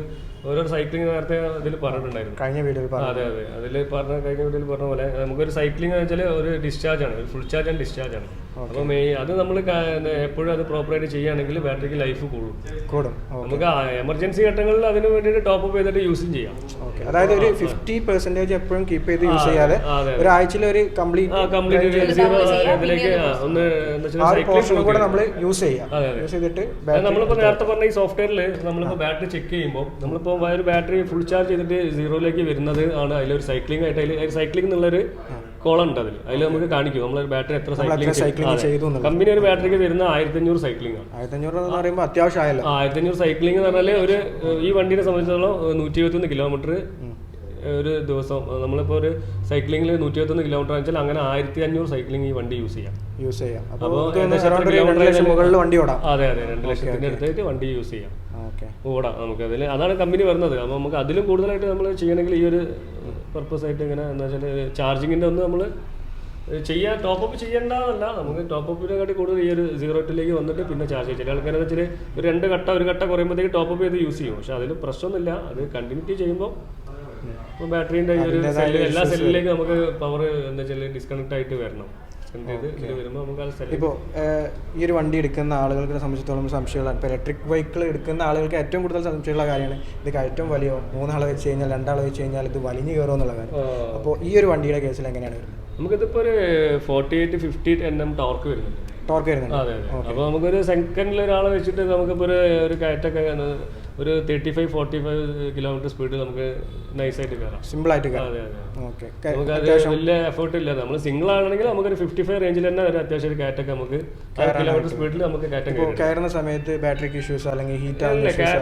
ഓരോ സൈക്ലിംഗ് നേരത്തെ ഇതിൽ പറഞ്ഞിട്ടുണ്ടായിരുന്നു. കഴിഞ്ഞ വീഡിയോയിൽ പറഞ്ഞു അതെ അതെ. അതിൽ പറഞ്ഞ കഴിഞ്ഞ വീഡിയോയിൽ പറഞ്ഞ പോലെ നമുക്കൊരു സൈക്ലിംഗ് എന്ന് വെച്ചാൽ ഒരു ഡിസ്ചാർജ് ആണ്. ഒരു ഫുൾ ചാർജ് ആൻഡ് ഡിസ്ചാർജ് ആണ്. അപ്പോൾ മെയിൻ അത് നമ്മൾ എപ്പോഴും അത് പ്രോപ്പറായിട്ട് ചെയ്യുകയാണെങ്കിൽ ബാറ്ററിക്ക് ലൈഫ് കൂടും. കൂടും. നമുക്ക് എമർജൻസി ഘട്ടങ്ങളിൽ അതിന് വേണ്ടിയിട്ട് ടോപ്പ് അപ്പ് ചെയ്തിട്ട് യൂസും ചെയ്യാം. ഓക്കെ അതായത് ഒരു ഫിഫ്റ്റി പെർസെന്റേജ് എപ്പോഴും കീപ്പ് ചെയ്ത് യൂസ് ചെയ്യാതെ ഒരാഴ്ചയിൽ ഒരു കംപ്ലീറ്റ് കംപ്ലീറ്റ് ഇതിലേക്ക് ഒന്ന് കൂടെ നമ്മൾ യൂസ് ചെയ്യാം. യൂസ് ചെയ്തിട്ട് അത് നമ്മളിപ്പോ നേരത്തെ പറഞ്ഞ ഈ സോഫ്റ്റ്വെയറിൽ നമ്മളിപ്പോ ബാറ്ററി ചെക്ക് ചെയ്യുമ്പോൾ നമ്മളിപ്പോ ഒരു ബാറ്ററി ഫുൾ ചാർജ് ചെയ്തിട്ട് സീറോയിലേക്ക് വരുന്നത് ആണ്. അതിലൊരു സൈക്ലിംഗ് ആയിട്ട് അതിൽ സൈക്ലിംഗ് എന്നുള്ളൊരു കോളം ഉണ്ട് അതിൽ അതിൽ നമുക്ക് കാണിക്കും. നമ്മൾ ബാറ്ററി എത്ര സൈക്ലിംഗ് ചെയ്തു. കമ്പനി ഒരു ബാറ്ററിക്ക് തരുന്ന ആയിരത്തി അഞ്ഞൂറ് സൈക്ലിംഗ് ആണ്. ആയിരത്തഞ്ഞൂറ് എന്ന് പറയുമ്പോൾ അത്യാവശ്യമായല്ലോ ആയിരത്തി അഞ്ഞൂറ് സൈക്ലിംഗ് എന്ന് പറഞ്ഞാൽ ഒരു ഈ വണ്ടിനെ സംബന്ധിച്ചിടത്തോളം നൂറ്റി ഇരുപത്തൊന്ന് കിലോമീറ്റർ ഒരു ദിവസം. നമ്മളിപ്പോൾ ഒരു സൈക്ലിംഗിൽ നൂറ്റി ഇരുപത്തൊന്ന് കിലോമീറ്റർ വെച്ചാൽ അങ്ങനെ ആയിരത്തി അഞ്ഞൂറ് സൈക്ലിംഗ് ഈ വണ്ടി യൂസ് ചെയ്യാം. യൂസ് ചെയ്യാം. അപ്പോൾ മുകളിൽ വണ്ടി ഓടാം. അതെ അതെ രണ്ട് ലക്ഷത്തിന്റെ അടുത്തായിട്ട് വണ്ടി യൂസ് ചെയ്യാം. ഓടാം നമുക്ക് അതിൽ അതാണ് കമ്പനി വരുന്നത്. അപ്പോൾ നമുക്ക് അതിലും കൂടുതലായിട്ട് നമ്മൾ ചെയ്യണമെങ്കിൽ ഈ ഒരു പർപ്പസ് ആയിട്ട് ഇങ്ങനെ എന്താ വെച്ചാൽ ചാർജിങ്ങിന്റെ ഒന്ന് നമ്മൾ ചെയ്യാൻ ടോപ്പ് അപ്പ് ചെയ്യേണ്ടതല്ല. നമുക്ക് ടോപ്പ് അപ്പിനെക്കാട്ടി കൂടുതൽ ഈ ഒരു സീറോ എട്ടിലേക്ക് വന്നിട്ട് പിന്നെ ചാർജ് ചെയ്യും. ചില ആൾക്കാരെന്ന് വെച്ചാൽ ഒരു രണ്ട് ഘട്ട ഒരു ഘട്ട കുറയുമ്പോഴത്തേക്ക് ടോപ്പ് അപ്പ് ചെയ്ത് യൂസ് ചെയ്യും. പക്ഷെ അതിൽ പ്രശ്നമൊന്നുമില്ല. അത് കണ്ടിന്യൂറ്റി ചെയ്യുമ്പോൾ ഇപ്പോൾ ബാറ്ററീന്റെ ഈ ഒരു സെല്ല് എല്ലാ സെല്ലിലേക്കും നമുക്ക് പവർ എന്താ വെച്ചാൽ ഡിസ്കണക്ട് ആയിട്ട് വരണം. ഇപ്പോൾ ഈ ഒരു വണ്ടി എടുക്കുന്ന ആളുകൾക്ക് സംബന്ധിച്ചിടത്തോളം സംശയമുള്ള ഇപ്പോൾ ഇലക്ട്രിക് വെഹിക്കിൾ എടുക്കുന്ന ആളുകൾക്ക് ഏറ്റവും കൂടുതൽ സംശയമുള്ള കാര്യമാണ് ഇത് കയറ്റം വലിയോ മൂന്നാളെ വെച്ച് കഴിഞ്ഞാൽ രണ്ടാളെ വെച്ച് കഴിഞ്ഞാൽ ഇത് വലിഞ്ഞു കയറുമോ എന്നുള്ള കാര്യം. അപ്പോൾ ഈ ഒരു വണ്ടിയുടെ കേസിൽ എങ്ങനെയാണ് വരുന്നത്? നമുക്കിതിപ്പോൾ ഒരു forty eight fifty N M torque വരുന്നുണ്ട്. ടോർക്ക് വരുന്നുണ്ട്. അതെ അതെ. അപ്പോൾ നമുക്കൊരു സെക്കൻഡിൽ ഒരാളെ വെച്ചിട്ട് നമുക്കിപ്പോൾ ഒരു ഒരു കയറ്റൊക്കെ ഒരു thirty five forty five kilometre speed നമുക്ക് നൈസായിട്ട് കയറാം സിമ്പിളായിട്ട് അതെ അതെ നമുക്ക് അത് വലിയ എഫേർട്ട് ഇല്ല. നമ്മൾ സിംഗിൾ ആണെങ്കിൽ നമുക്കൊരു ഫിഫ്റ്റി ഫൈവ് റേഞ്ചിൽ തന്നെ ഒരു അത്യാവശ്യം ഒരു കയറ്റൊക്കെ നമുക്ക് കിലോമീറ്റർ സ്പീഡിൽ നമുക്ക് കയറ്റം കയറുന്ന സമയത്ത് ബാറ്ററിക്ക് ഇഷ്യൂസ് അല്ലെങ്കിൽ ഹീറ്റ്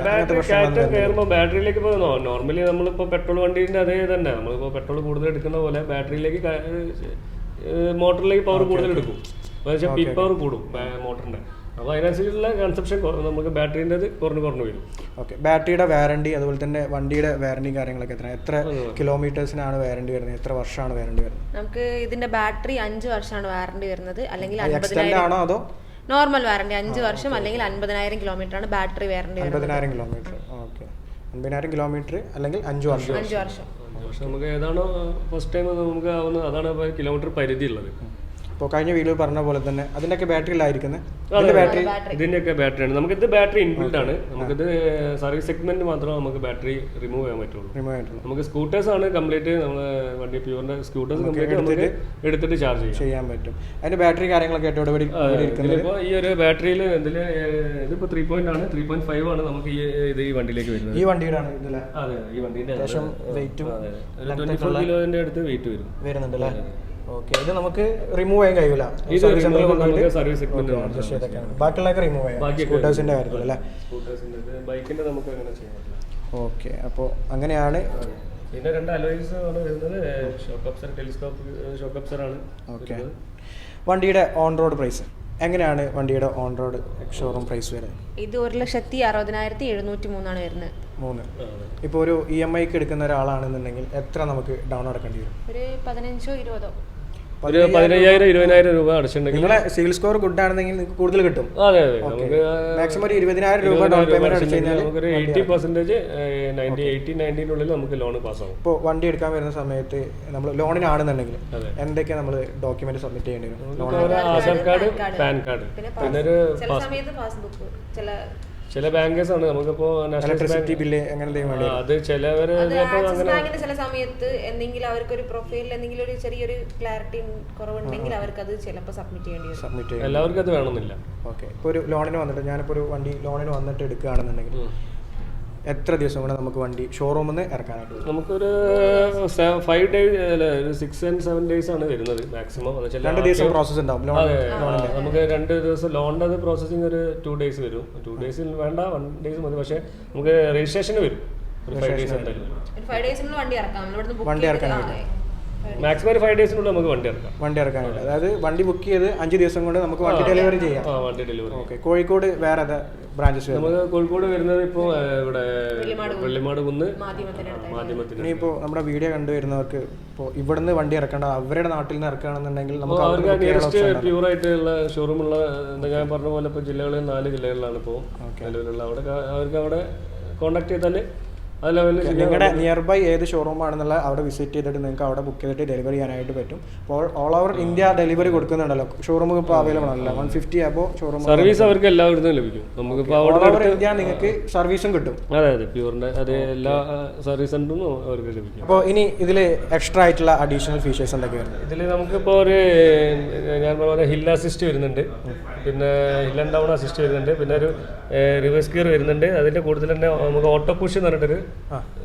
ബാറ്ററി കയറ്റം കയറുമ്പോൾ ബാറ്ററിയിലേക്ക് ഇപ്പോൾ നോർമലി നമ്മളിപ്പോൾ പെട്രോൾ വണ്ടീന്റെ അതേ തന്നെ. നമ്മളിപ്പോൾ പെട്രോൾ കൂടുതൽ എടുക്കുന്ന പോലെ ബാറ്ററിയിലേക്ക് മോട്ടറിലേക്ക് പവർ കൂടുതൽ എടുക്കും. പക്ഷേ പീക്ക് പവർ കൂടും മോട്ടറിന്റെ അപ്പോൾ അതിനനുസരിച്ചുള്ള കൺസപ്ഷൻ നമുക്ക് ബാറ്ററിന്റെ കുറഞ്ഞു കുറഞ്ഞു വരും ഓക്കെ ബാറ്ററിയുടെ വാറണ്ടി അതുപോലെ തന്നെ വണ്ടിയുടെ വാറണ്ടി കാര്യങ്ങളൊക്കെ എത്ര എത്ര കിലോമീറ്റേഴ്സിനാണ് വാറണ്ടി വരുന്നത് എത്ര വർഷമാണ് വാറണ്ടി വരുന്നത് നമുക്ക് ഇതിന്റെ ബാറ്ററി അഞ്ച് വർഷമാണ് വാറണ്ടി വരുന്നത് അല്ലെങ്കിൽ അൻപതിനായിരം ആണോ അതോ നോർമൽ വാറണ്ടി അഞ്ച് വർഷം അല്ലെങ്കിൽ അൻപതിനായിരം കിലോമീറ്റർ ആണ് ബാറ്ററി വാറണ്ടി അൻപതിനായിരം കിലോമീറ്റർ ഓക്കെ അൻപതിനായിരം കിലോമീറ്റർ അല്ലെങ്കിൽ അഞ്ച് വർഷം അഞ്ച് വർഷം പക്ഷെ നമുക്ക് ഏതാണോ ഫസ്റ്റ് ടൈം നമുക്ക് ആവുന്നത് അതാണ് കിലോമീറ്റർ പരിധി ഉള്ളത് ഇപ്പോൾ കഴിഞ്ഞ വീഡിയോ പറഞ്ഞ പോലെ തന്നെ അതിന്റെയൊക്കെ ബാറ്ററിയിലായിരിക്കുന്നത് ഇല്ലായിരിക്കുന്നത് ബാറ്ററി ഇതിന്റെയൊക്കെ ബാറ്ററിയാണ് നമുക്കിത് ബാറ്ററി ഇൻബിൽഡ് ആണ്. നമുക്കിത് സർവീസ് സെഗ്മെന്റ് മാത്രമേ നമുക്ക് ബാറ്ററി റിമൂവ് ചെയ്യാൻ പറ്റുള്ളൂ. റിമൂവ് ആയിട്ടുള്ള നമുക്ക് സ്കൂട്ടേഴ്സ് ആണ് കംപ്ലീറ്റ് നമ്മൾ വണ്ടി പ്യൂറിന്റെ സ്കൂട്ടേഴ്സ് കംപ്ലീറ്റ് നമുക്ക് എടുത്തിട്ട് ചാർജ് ചെയ്യാം. ചെയ്യാൻ പറ്റും. അതിന്റെ ബാറ്ററി കാര്യങ്ങളൊക്കെ ആയിട്ട് ഇവിടെ ഇവിടെ ഇരിക്കുന്നത്? ഇതിലിപ്പോ ഈ ഒരു ബാറ്ററിയിൽ ഇതിൽ ഇതിപ്പോ ത്രീ പോയിന്റ് ആണ്. ത്രീ പോയിന്റ് ഫൈവ് ആണ് നമുക്ക് ഈ ഇത് ഈ വണ്ടിയിലേക്ക് വരുന്നത്. ഈ വണ്ടിയുടെ ആണ് ഇതിലെ. അതെ ഈ വണ്ടിന്റെ അത്യാവശ്യം വെയിറ്റും അതെ. ഒരു ട്വന്റി ഫോർ കിലോന്റെ അടുത്ത് വെയിറ്റ് വരും. വരുന്നുണ്ട് അല്ലേ ഓക്കെ ഇത് നമുക്ക് റിമൂവ് ചെയ്യാൻ കഴിയില്ല ഇത് നമുക്ക് സർവീസ് സെഗ്മെന്റ് ബാക്കിയുള്ളതൊക്കെ റിമൂവ് ചെയ്യാം. സ്കൂട്ടേഴ്സിന്റെ കാര്യത്തിൽ അല്ലേ സ്കൂട്ടേഴ്സിന്റെ ബൈക്കിന്റെ നമുക്ക് അങ്ങനെ ചെയ്യാൻ പറ്റില്ല. ഓക്കെ അപ്പോൾ അങ്ങനെയാണ്. പിന്നെ രണ്ട് അലോയ്സ് ആണ് വരുന്നത്. Shock absorber telescope shock absorber ആണ് ഓക്കെ വണ്ടിയുടെ ഓൺ റോഡ് പ്രൈസ് എങ്ങനെയാണ് വണ്ടിയുടെ ഓൺ റോഡ് ഷോറൂം പ്രൈസ് വരുന്നത്? ഇത് ഒരു ലക്ഷത്തി അറുപതിനായിരത്തി എഴുന്നൂറ്റി മൂന്നാണ് വരുന്നത്. മൂന്ന്. ഇപ്പോൾ ഒരു ഇ എം ഐക്ക് എടുക്കുന്ന ഒരാളാണെന്നുണ്ടെങ്കിൽ എത്ര നമുക്ക് ഡൗൺ അടക്കേണ്ടി വരും? ഒരു പതിനഞ്ചോ ഇരുപതോ. ഒരു പതിനയ്യായിരം ഇരുപതിനായിരം രൂപ അടച്ചിട്ടുണ്ടെങ്കിൽ നിങ്ങളെ സിവിൽ സ്കോർ ഗുഡ് ആണെന്നെങ്കിൽ നിങ്ങൾക്ക് കൂടുതൽ കിട്ടും. അതെ അതെ. നമുക്ക് മാക്സിമം ഒരു ഇരുപതിനായിരം രൂപ ഡൗൺ പേയ്മെന്റ് അടച്ചു കഴിഞ്ഞാൽ നമുക്കൊരു എയ്റ്റി പെർസെന്റേജ് നയന്റി എയ്റ്റി നയന്റീനുള്ളിൽ നമുക്ക് ലോൺ പാസ്സാവും ഇപ്പോൾ വണ്ടി എടുക്കാൻ വരുന്ന സമയത്ത് നമ്മൾ ലോണിനാണെന്നുണ്ടെങ്കിൽ എന്തൊക്കെ നമ്മൾ ഡോക്യുമെന്റ് സബ്മിറ്റ് ചെയ്യേണ്ടി വരും? Aadhaar card PAN card. പിന്നെ പിന്നെ ഒരു ചില സമയത്ത് പാസ്ബുക്ക് ചില ചില ബാങ്കേഴ്സ് ആണ്. നമുക്കിപ്പോ ഇലക്ട്രിസിറ്റി ബില്ല് അങ്ങനെ അത് ചിലവര് ചില സമയത്ത് എന്തെങ്കിലും അവർക്ക് ഒരു പ്രൊഫൈലിൽ എന്തെങ്കിലും ഒരു ചെറിയൊരു ക്ലാരിറ്റി കുറവുണ്ടെങ്കിൽ അവർക്ക് അത് ചിലപ്പോൾ സബ്മിറ്റ് ചെയ്യേണ്ടി വരും. സബ്മിറ്റ് എല്ലാവർക്കും അത് വേണമെന്നില്ല. ഓക്കെ ഇപ്പോൾ ഒരു ലോണിന് വന്നിട്ട് ഞാനിപ്പോൾ ഒരു വണ്ടി ലോണിന് വന്നിട്ട് എടുക്കുകയാണെന്നുണ്ടെങ്കിൽ എത്ര ദിവസം കൊണ്ട് നമുക്ക് വണ്ടി ഷോറൂമിൽ നിന്ന് ഇറക്കാനായിട്ട് വരും നമുക്കൊരു ഫൈവ് ഡേയ്സ് അല്ല ഒരു സിക്സ് ആൻഡ് സെവൻ ഡേയ്സ് ആണ് വരുന്നത് മാക്സിമം രണ്ട് ദിവസം പ്രോസസ്സ് ഉണ്ടാവും. ലോൺ നമുക്ക് രണ്ട് ദിവസം ലോണിന്റെ അത് പ്രോസസ്സിങ് ഒരു ടു ഡേയ്സ് വരും. ടു ഡേയ്സിൽ വേണ്ട വൺ ഡേയ്സ് മതി. പക്ഷേ നമുക്ക് രജിസ്ട്രേഷന് വരും. ഒരു ഫൈവ് ഡേയ്സ് എന്തായാലും. വണ്ടി ഇറക്കാം. മാക്സിമം ഒരു ഫൈവ് ഡേയ്സിനുള്ളിൽ നമുക്ക് വണ്ടി ഇറക്കാം. വണ്ടി ഇറക്കാനുണ്ട് അതായത് വണ്ടി ബുക്ക് ചെയ്ത് അഞ്ച് ദിവസം കൊണ്ട് നമുക്ക് വണ്ടി ഡെലിവറി ചെയ്യാം. ആ വണ്ടി ഡെലിവറി ഓക്കെ കോഴിക്കോട് വേറെ ബ്രാഞ്ചസ് നമുക്ക് കോഴിക്കോട് വരുന്നത് ഇപ്പോൾ ഇവിടെ വെള്ളിമാട് കുന്ന്. മാധ്യമത്തിന് ഇനിയിപ്പോൾ നമ്മുടെ വീഡിയോ കണ്ടു വരുന്നവർക്ക് ഇപ്പോൾ ഇവിടുന്ന് വണ്ടി ഇറക്കേണ്ട അവരുടെ നാട്ടിൽ നിന്ന് ഇറക്കുകയാണെന്നുണ്ടെങ്കിൽ നമുക്ക് അവർക്ക് നിയറസ്റ്റ് പ്യൂർ ആയിട്ടുള്ള ഷോറൂമുള്ള എന്താ ഞാൻ പറഞ്ഞ പോലെ ഇപ്പോൾ ജില്ലകളിൽ നാല് ജില്ലകളിലാണ് ഇപ്പോൾ നിലവിലുള്ള അവിടെ അവർക്ക് അവിടെ കോണ്ടാക്ട് ചെയ്താൽ നിങ്ങളുടെ നിയർ ബൈ ഏത് ഷോറൂം ആണെന്നുള്ള അവിടെ വിസിറ്റ് ചെയ്തിട്ട് നിങ്ങൾക്ക് അവിടെ ബുക്ക് ചെയ്തിട്ട് ഡെലിവറി ചെയ്യാനായിട്ട് പറ്റും. അപ്പോൾ ഓൾ ഓവർ ഇന്ത്യ ഡെലിവറി കൊടുക്കുന്നുണ്ടല്ലോ. ഷോറൂം ഇപ്പോൾ അവൈലബിൾ ആണല്ലോ. വൺ ഫിഫ്റ്റി ആകുമ്പോൾ ഷോറൂം സർവീസ് അവർക്ക് എല്ലായിടത്തും ലഭിക്കും. നമുക്ക് ഓൾ ഓവർ ഇന്ത്യ നിങ്ങൾക്ക് സർവീസും കിട്ടും. അതെ അതെ. പ്യൂറിന്റെ അത് എല്ലാ സർവീസ് അവർക്ക് ലഭിക്കും. അപ്പോൾ ഇനി ഇതിൽ എക്സ്ട്രാ ആയിട്ടുള്ള അഡീഷണൽ ഫീച്ചേഴ്സ് എന്തൊക്കെയാണ് ഇതിൽ നമുക്കിപ്പോൾ ഒരു ഞാൻ പറഞ്ഞ ഹിൽ അസിസ്റ്റ് വരുന്നുണ്ട്. പിന്നെ ഹിൽ ആൻഡ് ഡൗൺ അസിസ്റ്റ് വരുന്നുണ്ട്. പിന്നെ ഒരു റിവേഴ്സ് ഗിയർ വരുന്നുണ്ട്. അതിന്റെ കൂടുതൽ തന്നെ നമുക്ക് ഓട്ടോ പുഷ് എന്ന് പറഞ്ഞിട്ടൊരു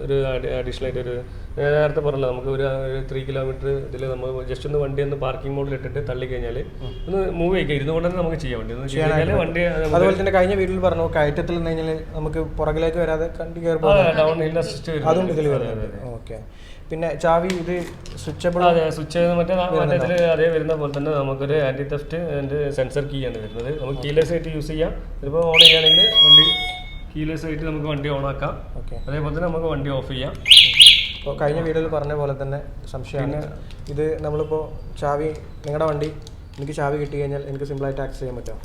ഒരു അഡീഷണൽ ആയിട്ട് ഒരു നേരത്തെ പറഞ്ഞല്ലോ നമുക്ക് ഒരു ത്രീ കിലോമീറ്റർ ഇതിൽ നമ്മൾ ജസ്റ്റ് ഒന്ന് വണ്ടി ഒന്ന് പാർക്കിംഗ് മോഡിൽ ഇട്ടിട്ട് തള്ളി കഴിഞ്ഞാൽ ഒന്ന് മൂവ് ചെയ്യിക്കുക ഇരുന്ന് കൊണ്ട് തന്നെ നമുക്ക് ചെയ്യാൻ വേണ്ടി ചെയ്ത് വണ്ടി അതുപോലെ തന്നെ കഴിഞ്ഞ വീട്ടിൽ പറഞ്ഞു കയറ്റത്തിൽ നിന്ന് കഴിഞ്ഞാൽ നമുക്ക് പുറകിലേക്ക് വരാതെ കണ്ടി കയറി ഡൗൺ ഹിൽ അസിസ്റ്റ് അതും വരുന്നുണ്ട്. ഇതിൽ വരുന്നുണ്ട് ഓക്കെ പിന്നെ ചാവി ഇത് സ്വിച്ചബിൾ അതെ സ്വിച്ച് ചെയ്ത് മറ്റേ മറ്റേ ഇതിൽ അതേ വരുന്ന പോലെ തന്നെ നമുക്കൊരു ആന്റി തെഫ്റ്റ് അതിന്റെ സെൻസർ കീ ആണ് വരുന്നത്. നമുക്ക് കീലെസ് ആയിട്ട് യൂസ് ചെയ്യാം. ഇതിപ്പോൾ ഓൺ ചെയ്യുകയാണെങ്കിൽ വണ്ടി കീലെസ് ആയിട്ട് നമുക്ക് വണ്ടി ഓൺ ആക്കാം. ഓക്കെ. അതേപോലെ തന്നെ നമുക്ക് വണ്ടി ഓഫ് ചെയ്യാം. ഇപ്പോൾ കഴിഞ്ഞ വീഡിയോയിൽ പറഞ്ഞ പോലെ തന്നെ സംശയമാണ്. ഇത് നമ്മളിപ്പോൾ ചാവി നിങ്ങളുടെ വണ്ടി എനിക്ക് ചാവി കിട്ടി കഴിഞ്ഞാൽ എനിക്ക് സിമ്പിളായിട്ട് ആക്സസ് ചെയ്യാൻ പറ്റും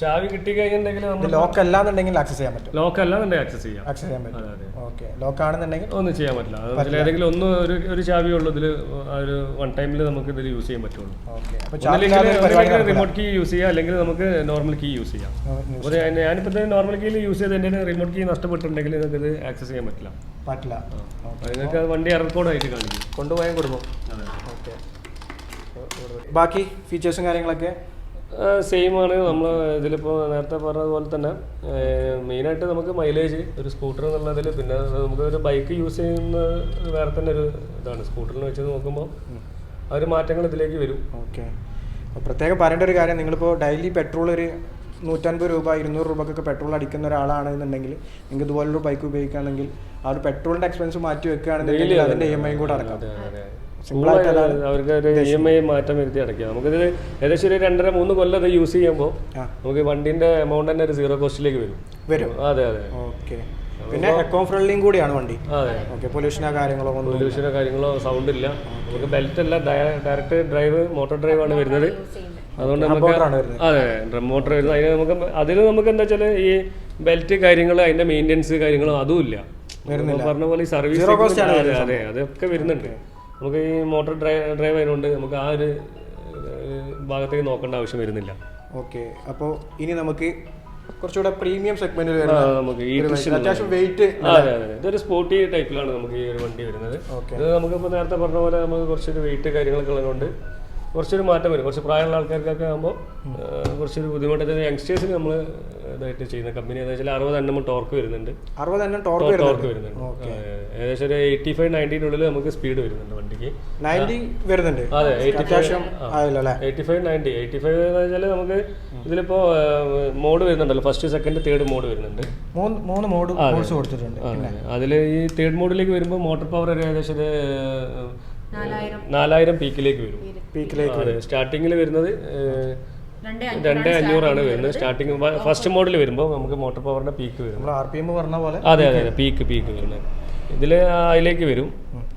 ചാവി കിട്ടി കഴിഞ്ഞിട്ടുണ്ടെങ്കിൽ നമ്മൾ ലോക്ക് അല്ലാന്നുണ്ടെങ്കിൽ ആക്സസ് ചെയ്യാൻ പറ്റും. ലോക്ക് അല്ലാന്നുണ്ടെങ്കിൽ ആക്സസ് ചെയ്യാം. ആക്സസ് ചെയ്യാൻ പറ്റും. അതെ ഓക്കെ ലോക്ക് ആണെന്നുണ്ടെങ്കിൽ ഒന്നും ചെയ്യാൻ പറ്റില്ല. ഏതെങ്കിലും ഒന്ന് ഒരു ഒരു ചാവി ഉള്ളൂ. ഇതിൽ ആ ഒരു വൺ ടൈമിൽ നമുക്ക് ഇതിൽ യൂസ് ചെയ്യാൻ പറ്റുള്ളൂ. ഒന്നില്ലെങ്കിൽ റിമോട്ട് കീ യൂസ് ചെയ്യാം. അല്ലെങ്കിൽ നമുക്ക് നോർമൽ കീ യൂസ് ചെയ്യാം. ഞാനിപ്പോ ഞാൻ- ഞാനിപ്പോൾ തന്നെ നോർമൽ കീയിൽ യൂസ് ചെയ്ത് എന്റെ റിമോട്ട് കീ നഷ്ടപ്പെട്ടിട്ടുണ്ടെങ്കിൽ നിങ്ങൾക്ക് ഇത് ആക്സസ് ചെയ്യാൻ പറ്റില്ല. പറ്റില്ല. നിങ്ങൾക്ക് വണ്ടി എറർ കോഡായിട്ട് കാണിക്കും. കൊണ്ടുപോയാൽ കൊടുക്കും. ഓക്കെ ബാക്കി ഫീച്ചേഴ്സും കാര്യങ്ങളൊക്കെ സെയിം ആണ്. നമ്മൾ ഇതിലിപ്പോൾ നേരത്തെ പറഞ്ഞതുപോലെ തന്നെ മെയിനായിട്ട് നമുക്ക് മൈലേജ് ഒരു സ്കൂട്ടർ എന്നുള്ളതിൽ പിന്നെ നമുക്ക് ഒരു ബൈക്ക് യൂസ് ചെയ്യുന്ന വേറെ തന്നെ ഒരു ഇതാണ്. സ്കൂട്ടറിന് വെച്ച് നോക്കുമ്പോൾ ആ ഒരു മാറ്റങ്ങൾ ഇതിലേക്ക് വരും. ഓക്കെ. പ്രത്യേകം പറയേണ്ട ഒരു കാര്യം നിങ്ങളിപ്പോൾ ഡെയിലി പെട്രോൾ ഒരു നൂറ്റൻപത് രൂപ ഇരുന്നൂറ് രൂപക്കൊക്കെ പെട്രോൾ അടിക്കുന്ന ഒരാളാണെന്നുണ്ടെങ്കിൽ നിങ്ങൾക്ക് ഇതുപോലൊരു ബൈക്ക് ഉപയോഗിക്കുകയാണെങ്കിൽ ആ ഒരു പെട്രോളിന്റെ എക്സ്പെൻസ് മാറ്റി വെക്കുകയാണെന്നുണ്ടെങ്കിൽ അതിന്റെ ഇ എം ഐ കൂടെ അടക്കാം. അവർക്ക് ഒരു ഇ എം ഐ മാറ്റം വരുത്തി അടയ്ക്കാം നമുക്കിത് ഏകദേശം ഒരു രണ്ടര മൂന്ന് കൊല്ലം അത് യൂസ് ചെയ്യുമ്പോൾ നമുക്ക് വണ്ടിന്റെ എമൗണ്ട് തന്നെ ഒരു സീറോ കോസ്റ്റിലേക്ക് വരും. വരും. അതെ അതെ. ഓക്കെ. പിന്നെ എക്കോ ഫ്രണ്ട്ലിയും കൂടിയാണ് വണ്ടി. അതെ. ഓക്കെ പൊല്യൂഷനോ കാര്യങ്ങളോ പൊല്യൂഷനോ കാര്യങ്ങളോ സൗണ്ട് ഇല്ല. നമുക്ക് ബെൽറ്റ് അല്ല ഡയറക്റ്റ് ഡ്രൈവ് മോട്ടോർ ഡ്രൈവ് ആണ് വരുന്നത്. അതുകൊണ്ട് നമുക്ക് അതെ മോട്ടോർ വരുന്നത്. അതിന് നമുക്ക് അതിൽ നമുക്ക് എന്താ വെച്ചാൽ ഈ ബെൽറ്റ് കാര്യങ്ങൾ അതിന്റെ മെയിന്റെനൻസ് കാര്യങ്ങളും അതും ഇല്ല. പറഞ്ഞ പോലെ സർവീസ് അതെ അതെ അതൊക്കെ വരുന്നുണ്ട്. നമുക്ക് ഈ മോട്ടോർ ഡ്രൈവ് ഡ്രൈവ് ആയതുകൊണ്ട് നമുക്ക് ആ ഒരു ഭാഗത്തേക്ക് നോക്കേണ്ട ആവശ്യം വരുന്നില്ല. ഓക്കെ. അപ്പോൾ ഇനി നമുക്ക് കുറച്ചുകൂടെ പ്രീമിയം സെഗ്മെന്റിൽ നമുക്ക് ഈ അത്യാവശ്യം വെയിറ്റ് അതെ അതെ. ഇതൊരു സ്പോർട്ടി ടൈപ്പിലാണ് നമുക്ക് ഈ ഒരു വണ്ടി വരുന്നത്. ഓക്കെ. ഇത് നമുക്കിപ്പോൾ നേരത്തെ പറഞ്ഞ പോലെ നമുക്ക് കുറച്ചൊരു വെയിറ്റ് കാര്യങ്ങളൊക്കെ ഉള്ളതുകൊണ്ട് കുറച്ചൊരു മാറ്റം വരും. കുറച്ച് പ്രായമുള്ള ആൾക്കാർക്കൊക്കെ ആകുമ്പോൾ കുറച്ചൊരു ബുദ്ധിമുട്ട് യങ്സ്റ്റേഴ്സിന് നമ്മൾ ഇതായിട്ട് ചെയ്യുന്ന കമ്പനി എന്താ വെച്ചാൽ അറുപത് എണ്ണം ടോർക്ക് വരുന്നുണ്ട്. അറുപത് എണ്ണം ടോർക്ക് ടോർക്ക് വരുന്നുണ്ട്. ഏകദേശം ഒരു എയ്റ്റി ഫൈവ് നയന്റീനുള്ളിൽ നമുക്ക് സ്പീഡ് വരുന്നുണ്ട് വണ്ടിക്ക്. നയന്റി വരുന്നുണ്ട്. അതെ eighty five eighty five ninety eighty five എന്ന് വെച്ചാൽ നമുക്ക് ഇതിലിപ്പോൾ മോഡ് വരുന്നുണ്ടല്ലോ. ഫസ്റ്റ് സെക്കൻഡ് തേർഡ് മോഡ് വരുന്നുണ്ട്. മൂന്ന് മോഡ് കൊടുത്തിട്ടുണ്ട്. അതിൽ ഈ തേർഡ് മോഡിലേക്ക് വരുമ്പോൾ മോട്ടോർ പവർ ഒരു ഏകദേശം നാലായിരം. പീക്കിലേക്ക് വരും. പീക്കിലേക്ക് അതെ സ്റ്റാർട്ടിങ്ങിൽ വരുന്നത് രണ്ട് അഞ്ഞൂറാണ് വരുന്നത്. സ്റ്റാർട്ടിങ് ഫസ്റ്റ് മോഡൽ വരുമ്പോൾ നമുക്ക് മോട്ടോർ പവറിന്റെ പീക്ക് വരും നമ്മൾ ആർ പി എം പറഞ്ഞ പോലെ അതെ അതെ അതെ പീക്ക് പീക്ക് വരുന്നത്. ഇതിൽ അതിലേക്ക് വരും.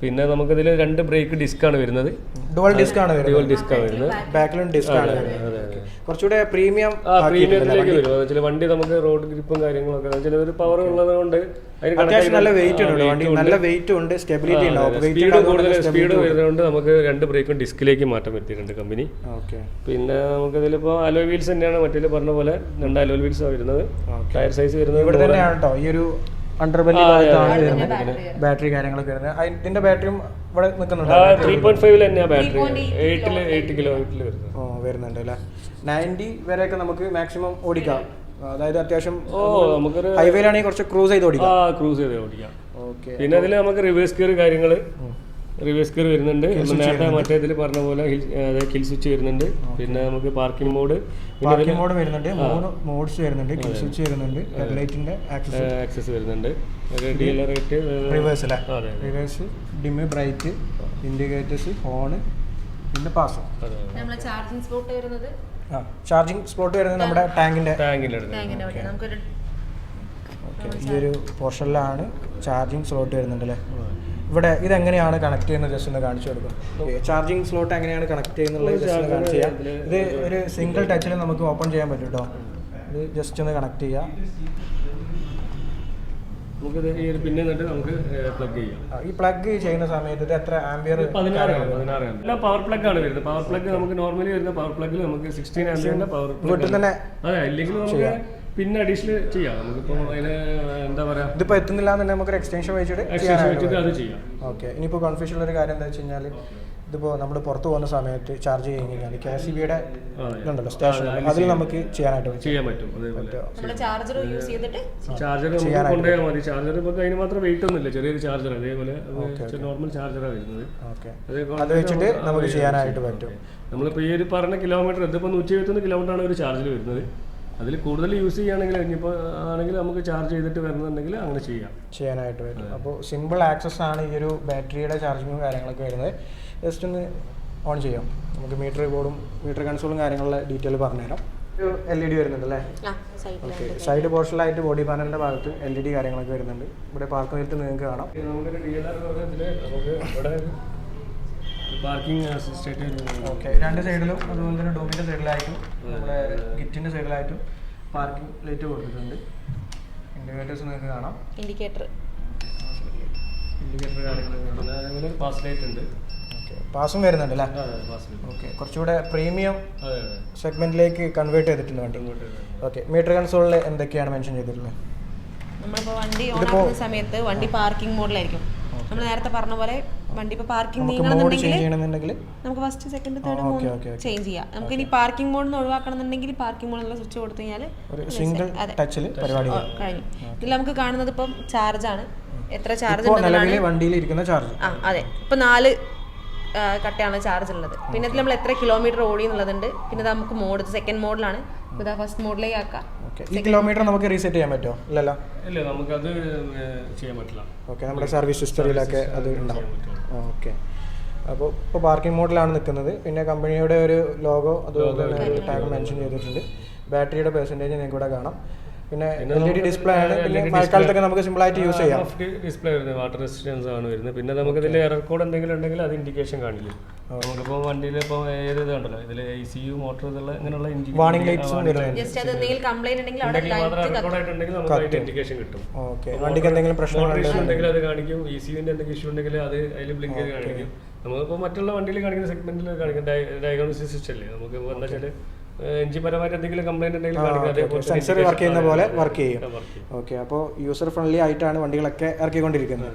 പിന്നെ നമുക്കിതിൽ രണ്ട് ബ്രേക്ക് ഡിസ്ക് ആണ് വരുന്നത്. ഡുവൽ ഡിസ്ക് ആണ് വരുന്നത്. ഡ്യുവൽ ഡിസ്ക് ആണ് വരുന്നത്. ബാക്കിലും ഡിസ്ക് ആണ് വരുന്നത്. കുറച്ചുകൂടെ പ്രീമിയം പ്രീമിയത്തിലേക്ക് വരും. എന്ന് വെച്ചാൽ വണ്ടി നമുക്ക് റോഡ് ഗ്രിപ്പും കാര്യങ്ങളൊക്കെ എന്ന് വെച്ചാൽ ഒരു പവർ ഉള്ളത് കൊണ്ട് അത്യാവശ്യം നല്ല വെയിറ്റ് ഉണ്ട് വണ്ടി നല്ല വെയിറ്റ് ഉണ്ട്. സ്റ്റെബിലിറ്റി ഉണ്ടാവും വെയിറ്റ് സ്പീഡ് കൂടുതൽ സ്പീഡ് വരുന്നതുകൊണ്ട് നമുക്ക് രണ്ട് ബ്രേക്കും ഡിസ്കിലേക്ക് മാറ്റം വരുത്തിയിട്ടുണ്ട് കമ്പനി ഓക്കെ പിന്നെ നമുക്ക് ഇതിലിപ്പോൾ അലോ വീൽസ് തന്നെയാണ് മറ്റേ പറഞ്ഞ പോലെ രണ്ട് അലോ വീൽസ് വരുന്നത്. ടയർ സൈസ് വരുന്നത് ഇവിടെ തന്നെയാണ് കേട്ടോ ഈ ഒരു അണ്ടർബെല്ലി ഭാഗത്താണ് വരുന്നത്. ബാറ്ററി കാര്യങ്ങളൊക്കെ വരുന്നത്. അതിന്റെ ഇതിന്റെ ബാറ്ററിയും ഇവിടെ നിൽക്കുന്നുണ്ട്? ഓ വരുന്നുണ്ട് അല്ലേ? നയന്റി വരെയൊക്കെ നമുക്ക് മാക്സിമം ഓടിക്കാം. അതായത് അത്യാവശ്യം ഹൈവേയിലാണെങ്കിൽ കുറച്ച് ക്രൂസ് ചെയ്ത് ആ ഓടിക്കാം ക്രൂസ് ചെയ്ത് ഓടിക്കാം. ഓക്കെ. പിന്നെ അതിൽ നമുക്ക് റിവേഴ്സ് ഗിയർ കാര്യങ്ങൾ റിവേഴ്സ് ഗിയർ വരുന്നുണ്ട്. നേരത്തെ മറ്റേ ഇതിൽ പറഞ്ഞ പോലെ ഹിൽ കിൽ സ്വിച്ച് വരുന്നുണ്ട്. പിന്നെ നമുക്ക് പാർക്കിംഗ് മോഡ് പാർക്കിംഗ് മോഡ് വരുന്നുണ്ട്. മൂന്ന് മോഡ്സ് വരുന്നുണ്ട്. കിൽ സ്വിച്ച് വരുന്നുണ്ട്. ഹെഡ്ലൈറ്റിന്റെ ആക്സസ് ആക്സസ് വരുന്നുണ്ട്. റേറ്റ് റിവേഴ്സ് അല്ലേ? Reverse dim bright indicators horn പിന്നെ പാസ് ചാർജിംഗ് ചാർജിങ് സ്പോട്ട് വരുന്നത്? ആ ചാർജിങ് സ്പോട്ട് വരുന്നത് നമ്മുടെ ടാങ്കിന്റെ അടുത്ത്. ടാങ്കിന്റെ അവിടെ നമുക്കൊരു ഓക്കെ ഈ ഒരു പോർഷനിലാണ് ചാർജിങ് സ്ലോട്ട് വരുന്നുണ്ട് അല്ലേ? ഇവിടെ ഇത് എങ്ങനെയാണ് കണക്ട് ചെയ്യുന്നത്? ജസ്റ്റ് ഒന്ന് കാണിച്ചു കൊടുക്കും. ചാർജിങ് സ്ലോട്ട് എങ്ങനെയാണ് കണക്ട് ചെയ്യുന്നത്? ജസ്റ്റ് ഒന്ന് കാണിച്ചു ചെയ്യാം ഇത് ഒരു സിംഗിൾ ടച്ചിൽ നമുക്ക് ഓപ്പൺ ചെയ്യാൻ പറ്റും കേട്ടോ ഇത് ജസ്റ്റ് ഒന്ന് കണക്ട് ചെയ്യാം. ഒരു പിന്നെ നമുക്ക് പ്ലഗ് ചെയ്യാം. ഈ പ്ലഗ് ചെയ്യുന്ന സമയത്ത് ഇത് എത്ര ആംബിയർ പതിനാറ് പതിനാറ് എല്ലാം പവർ പ്ലഗ് ആണ് വരുന്നത്. പവർ പ്ലഗ് നമുക്ക് നോർമലി വരുന്ന പവർ പ്ലഗിൽ നമുക്ക് സിക്സ്റ്റീൻ ആംബിയറിന്റെ പവർ വീട്ടിൽ തന്നെ അതെ ഇല്ലെങ്കിൽ നമുക്ക് പിന്നെ അഡീഷണൽ ചെയ്യാം. നമുക്കിപ്പോൾ അതിന് എന്താ പറയാ? ഇതിപ്പോ എത്തുന്നില്ല എന്നുണ്ടെങ്കിൽ നമുക്കൊരു എക്സ്റ്റൻഷൻ വെച്ചിട്ട് ചെയ്യാനായിട്ട് വെച്ചിട്ട് അത് ചെയ്യാം. ഓക്കെ ഇനിയിപ്പോൾ കൺഫ്യൂഷൻ ഉള്ള ഒരു കാര്യം എന്താ വെച്ച് കഴിഞ്ഞാൽ ഇതിപ്പോൾ നമ്മൾ പുറത്ത് പോകുന്ന സമയത്ത് ചാർജ് ചെയ്ത് കഴിഞ്ഞാൽ കെ എസ് ബിയുടെ ഇതുണ്ടല്ലോ സ്റ്റേഷൻ അതിൽ നമുക്ക് ചെയ്യാനായിട്ട് പറ്റും. ചെയ്യാൻ പറ്റും ചാർജർ യൂസ് ചെയ്തിട്ട് ചാർജർ കൊണ്ടുപോയാൽ മതി. ചാർജർ നമുക്ക് അതിന് മാത്രം വെയിറ്റ് ഒന്നുമില്ല. ചെറിയൊരു ചാർജർ അതേപോലെ നോർമൽ ചാർജറാണ് വരുന്നത്. ഓക്കെ അത് വെച്ചിട്ട് നമുക്ക് ചെയ്യാനായിട്ട് പറ്റും. നമ്മളിപ്പോൾ ഈ ഒരു പറഞ്ഞ കിലോമീറ്റർ ഇതിപ്പോൾ നൂറ്റി എഴുപത്തൊന്ന് കിലോമീറ്റർ ആണ് ഒരു ചാർജിൽ വരുന്നത്. അതിൽ കൂടുതൽ യൂസ് ചെയ്യുകയാണെങ്കിൽ ഇനിയിപ്പോൾ ആണെങ്കിൽ നമുക്ക് ചാർജ് ചെയ്തിട്ട് വരുന്നുണ്ടെങ്കിൽ അങ്ങനെ ചെയ്യാം. ചെയ്യാനായിട്ട് പറ്റും. അപ്പോൾ സിമ്പിൾ ആക്സസ് ആണ് ഈ ഒരു ബാറ്ററിയുടെ ചാർജിങ്ങും കാര്യങ്ങളൊക്കെ വരുന്നത്. ജസ്റ്റ് ഒന്ന് ഓൺ ചെയ്യാം. നമുക്ക് മീറ്റർ ബോർഡും മീറ്റർ കൺസോളും കാര്യങ്ങളുടെ ഡീറ്റെയിൽ പറഞ്ഞുതരാം. ഒരു എൽ ഇ ഡി വരുന്നുണ്ട്. അല്ലേ ഓക്കെ സൈഡ് പോർഷനിലായിട്ട് ബോഡി പാനലിന്റെ ഭാഗത്ത് എൽ ഇ ഡി കാര്യങ്ങളൊക്കെ വരുന്നുണ്ട്. ഇവിടെ പാർക്ക് ചെയ്തിട്ട് നിങ്ങൾക്ക് കാണാം. നമുക്കൊരു ഡി എൽ ആർ നമുക്ക് ഇവിടെ പാർക്കിംഗ് അസിസ്റ്റേറ്റ് ഓക്കെ. രണ്ട് സൈഡിലും അതുപോലെ തന്നെ ഡോമിന്റെ സൈഡിലായിട്ടും നമ്മുടെ കിറ്റിന്റെ സൈഡിലായിട്ടും പാർക്കിംഗ് ലൈറ്റ് കൊടുത്തിട്ടുണ്ട്. ഇൻഡിക്കേറ്റേഴ്സ് നിങ്ങൾക്ക് കാണാം. ഇൻഡിക്കേറ്റർ ഇൻഡിക്കേറ്റർ കാര്യങ്ങളൊക്കെ ഒരു പാസ് ലൈറ്റ് ഉണ്ട്. ഓക്കെ. പാസും വരുന്നുണ്ട് അല്ലേ? അതെ പാസ് ലൈറ്റ് ഓക്കെ. കുറച്ചുകൂടെ പ്രീമിയം സെഗ്മെന്റിലേക്ക് കൺവേർട്ട് ചെയ്തിട്ടുണ്ട് വണ്ടി. ഓക്കെ. മീറ്റർ കൺസോളിൽ എന്തൊക്കെയാണ് മെൻഷൻ ചെയ്തിട്ടുള്ളത്? നമ്മളിപ്പോൾ വണ്ടി ഓൺ ആക്കുന്ന സമയത്ത് വണ്ടി പാർക്കിംഗ് മോഡിലായിരിക്കും നമ്മൾ നേരത്തെ പറഞ്ഞ പോലെ വണ്ടി ഇപ്പോൾ പാർക്കിംഗ് നീങ്ങണമെന്നുണ്ടെങ്കിൽ നമുക്ക് ഫസ്റ്റ് സെക്കൻഡ് തേർഡ് മൂന്ന് ചേഞ്ച് ചെയ്യാം. നമുക്ക് ഇനി പാർക്കിംഗ് മോഡിൽ നിന്ന് ഒഴിവാക്കണമെന്നുണ്ടെങ്കിൽ പാർക്കിംഗ് മോഡിലുള്ള സ്വിച്ച് കൊടുത്തു കഴിഞ്ഞാൽ സിംഗിൾ ടച്ചിൽ പരിപാടി കഴിഞ്ഞു. ഇതിൽ നമുക്ക് കാണുന്നത് ഇപ്പം ചാർജാണ് എത്ര ചാർജ് ഉണ്ടെന്നുള്ളതാണ്. വണ്ടിയിൽ ഇരിക്കുന്ന ചാർജ് ആ അതെ. ഇപ്പം നാല് കട്ടയാണ് ചാർജ് ഉള്ളത്. പിന്നെ നമ്മൾ എത്ര കിലോമീറ്റർ ഓടി എന്നുള്ളതുണ്ട് പിന്നെ നമുക്ക് മോഡ് സെക്കൻഡ് മോഡിലാണ് ഇതാ ഫസ്റ്റ് മോഡിലേക്ക് ആക്കാം. ഓക്കെ ഈ കിലോമീറ്റർ നമുക്ക് റീസെറ്റ് ചെയ്യാൻ പറ്റുമോ? ഇല്ലല്ലോ? ഇല്ല നമുക്ക് അത് ചെയ്യാൻ പറ്റില്ല. ഓക്കെ നമ്മുടെ സർവീസ് ഹിസ്റ്ററിയിലൊക്കെ അത് ഉണ്ടാവും ഓക്കെ അപ്പോൾ ഇപ്പോൾ പാർക്കിംഗ് മോഡിലാണ് നിൽക്കുന്നത്. പിന്നെ കമ്പനിയുടെ ഒരു ലോഗോ അതുപോലെ തന്നെ ഒരു ടാഗ് മെൻഷൻ ചെയ്തിട്ടുണ്ട്. ബാറ്ററിയുടെ പെർസെന്റേജ് നിങ്ങൾക്ക് ഇവിടെ കാണാം. പിന്നെ എൽ ഇ ഡി ഡിസ്പ്ലേ ആണ്. പിന്നെ മഴക്കാലത്തൊക്കെ നമുക്ക് സിമ്പിൾ ആയിട്ട് യൂസ് ചെയ്യാം. ഡിസ്പ്ലേ വരുന്നത് വാട്ടർ റെസിസ്റ്റൻസ് ആണ് വരുന്നത്. പിന്നെ നമുക്ക് ഇതിൽ എറർ കോഡ് എന്തെങ്കിലും ഉണ്ടെങ്കിൽ അത് ഇൻഡിക്കേഷൻ കാണിക്കും നമുക്കിപ്പോൾ വണ്ടിയിൽ ഇപ്പോൾ ഏത് ഇതുണ്ടല്ലോ? ഇതിൽ എ സി യു മോട്ടോർ ഇതുള്ള ഇങ്ങനെയുള്ള വാണിംഗ് ലൈറ്റ്സും ഉണ്ടെങ്കിൽ അവിടെ മാത്രം എറർ കോഡ് ആയിട്ടുണ്ടെങ്കിൽ നമുക്ക് ഇൻഡിക്കേഷൻ കിട്ടും. ഓക്കെ വണ്ടിക്ക് എന്തെങ്കിലും പ്രശ്നമുണ്ടെങ്കിൽ ഉണ്ടെങ്കിൽ അത് കാണിക്കും. ഇ സി യുന്റെ എന്തെങ്കിലും ഇഷ്യൂ ഉണ്ടെങ്കിൽ അത് അതിൽ ബ്ലിങ്ക് ചെയ്ത് കാണിക്കും. നമുക്കിപ്പോൾ മറ്റുള്ള വണ്ടിയിൽ കാണിക്കുന്ന സെഗ്മെന്റിൽ കാണിക്കും. ഡയഗ്നോസിസ് സിസ്റ്റം അല്ലേ നമുക്ക് എന്താ വെച്ചാൽ എഞ്ചിൻ പരമായിട്ട് എന്തെങ്കിലും കംപ്ലൈന്റ് ഉണ്ടെങ്കിൽ സെൻസർ വർക്ക് ചെയ്യുന്ന പോലെ വർക്ക് ചെയ്യും. ഓക്കെ അപ്പോൾ യൂസർ ഫ്രണ്ട്ലി ആയിട്ടാണ് വണ്ടികളൊക്കെ ഇറക്കിക്കൊണ്ടിരിക്കുന്നത്.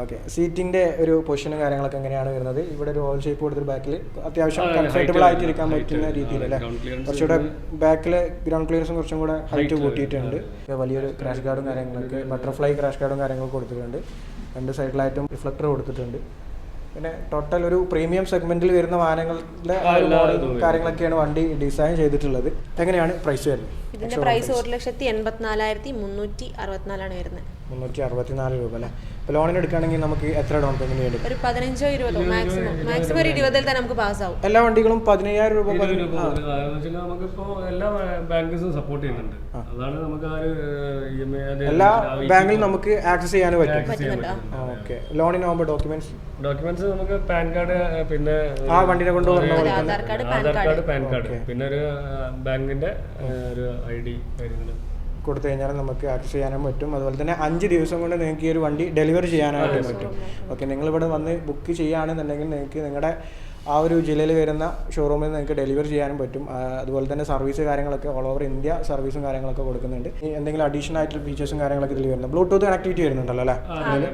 ഓക്കെ സീറ്റിന്റെ ഒരു പൊസിഷനും കാര്യങ്ങളൊക്കെ എങ്ങനെയാണ് വരുന്നത്? ഇവിടെ ഒരു ഓൾ ഷേപ്പ് കൊടുത്തൊരു ബാക്കിൽ അത്യാവശ്യം കംഫർട്ടബിൾ ആയിട്ട് ഇരിക്കാൻ പറ്റുന്ന രീതിയിൽ അല്ലേ കുറച്ചുകൂടെ ബാക്കിൽ ഗ്രൗണ്ട് ക്ലിയറൻസും കുറച്ചും കൂടെ ഹൈറ്റ് കൂട്ടിയിട്ടുണ്ട്. വലിയൊരു ക്രാഷ് ഗാർഡും കാര്യങ്ങളൊക്കെ ബട്ടർഫ്ലൈ ക്രാഷ് ഗാർഡും കാര്യങ്ങളൊക്കെ കൊടുത്തിട്ടുണ്ട്. രണ്ട് സൈഡിലായിട്ടും റിഫ്ലക്ടർ കൊടുത്തിട്ടുണ്ട്. പിന്നെ ടോട്ടൽ ഒരു പ്രീമിയം സെഗ്മെന്റിൽ വരുന്ന വാഹനങ്ങളുടെ ഒരു കാര്യങ്ങളൊക്കെയാണ് വണ്ടി ഡിസൈൻ ചെയ്തിട്ടുള്ളത്. എങ്ങനെയാണ് പ്രൈസ് വരുന്നത്? ഇതിന്റെ പ്രൈസ് ഒരു ലക്ഷത്തി എൺപത്തിനാലായിരത്തി മുന്നൂറ്റി അറുപത്തിനാലാണ് വരുന്നത്. മുന്നൂറ്റി അറുപത്തിനാല് രൂപ അല്ലേ? ഇപ്പോൾ ലോണിന് എടുക്കുകയാണെങ്കിൽ നമുക്ക് എത്ര ഡൗൺ പേയ്മെന്റ് വേണ്ടി ഒരു പതിനഞ്ചോ ഇരുപതോ മാക്സിമം മാക്സിമം ഒരു ഇരുപതിൽ തന്നെ നമുക്ക് പാസ്സാവും എല്ലാ വണ്ടികളും പതിനയ്യായിരം രൂപ നമുക്കിപ്പോ എല്ലാ ബാങ്ക്സും സപ്പോർട്ട് ചെയ്യുന്നുണ്ട്. അതാണ് നമുക്ക് ഐ എല്ലാ ബാങ്കിലും നമുക്ക് ആക്സസ് ചെയ്യാൻ പറ്റും. ഓക്കെ. ലോണിനാകുമ്പോൾ ഡോക്യുമെന്റ്സ് ഡോക്യുമെന്റ്സ് നമുക്ക് പാൻ കാർഡ് പിന്നെ ആ വണ്ടിനെ കൊണ്ട് Aadhaar card PAN card card. PAN card. പിന്നെ ഒരു ബാങ്കിന്റെ ഒരു ഐ ഡി കാര്യങ്ങൾ കൊടുത്തു കഴിഞ്ഞാൽ നമുക്ക് ആക്സസ് ചെയ്യാനും പറ്റും. അതുപോലെ തന്നെ അഞ്ച് ദിവസം കൊണ്ട് നിങ്ങൾക്ക് ഈ ഒരു വണ്ടി ഡെലിവറി ചെയ്യാനായിട്ട് പറ്റും. ഓക്കെ നിങ്ങളിവിടെ വന്ന് ബുക്ക് ചെയ്യുകയാണെന്നുണ്ടെങ്കിൽ നിങ്ങൾക്ക് നിങ്ങളുടെ ആ ഒരു ജില്ലയിൽ വരുന്ന ഷോറൂമിൽ നിങ്ങൾക്ക് ഡെലിവറി ചെയ്യാനും പറ്റും. അതുപോലെ തന്നെ സർവീസ് കാര്യങ്ങളൊക്കെ ഓൾ ഓവർ ഇന്ത്യ സർവീസും കാര്യങ്ങളൊക്കെ കൊടുക്കുന്നുണ്ട്. എന്തെങ്കിലും അഡീഷണൽ ആയിട്ടുള്ള ഫീച്ചേഴ്സും കാര്യങ്ങളൊക്കെ ഇതിൽ വരുന്നുണ്ട്. ബ്ലൂടൂത്ത് കണക്ടിവിറ്റി വരുന്നുണ്ടല്ലോ അല്ലേ?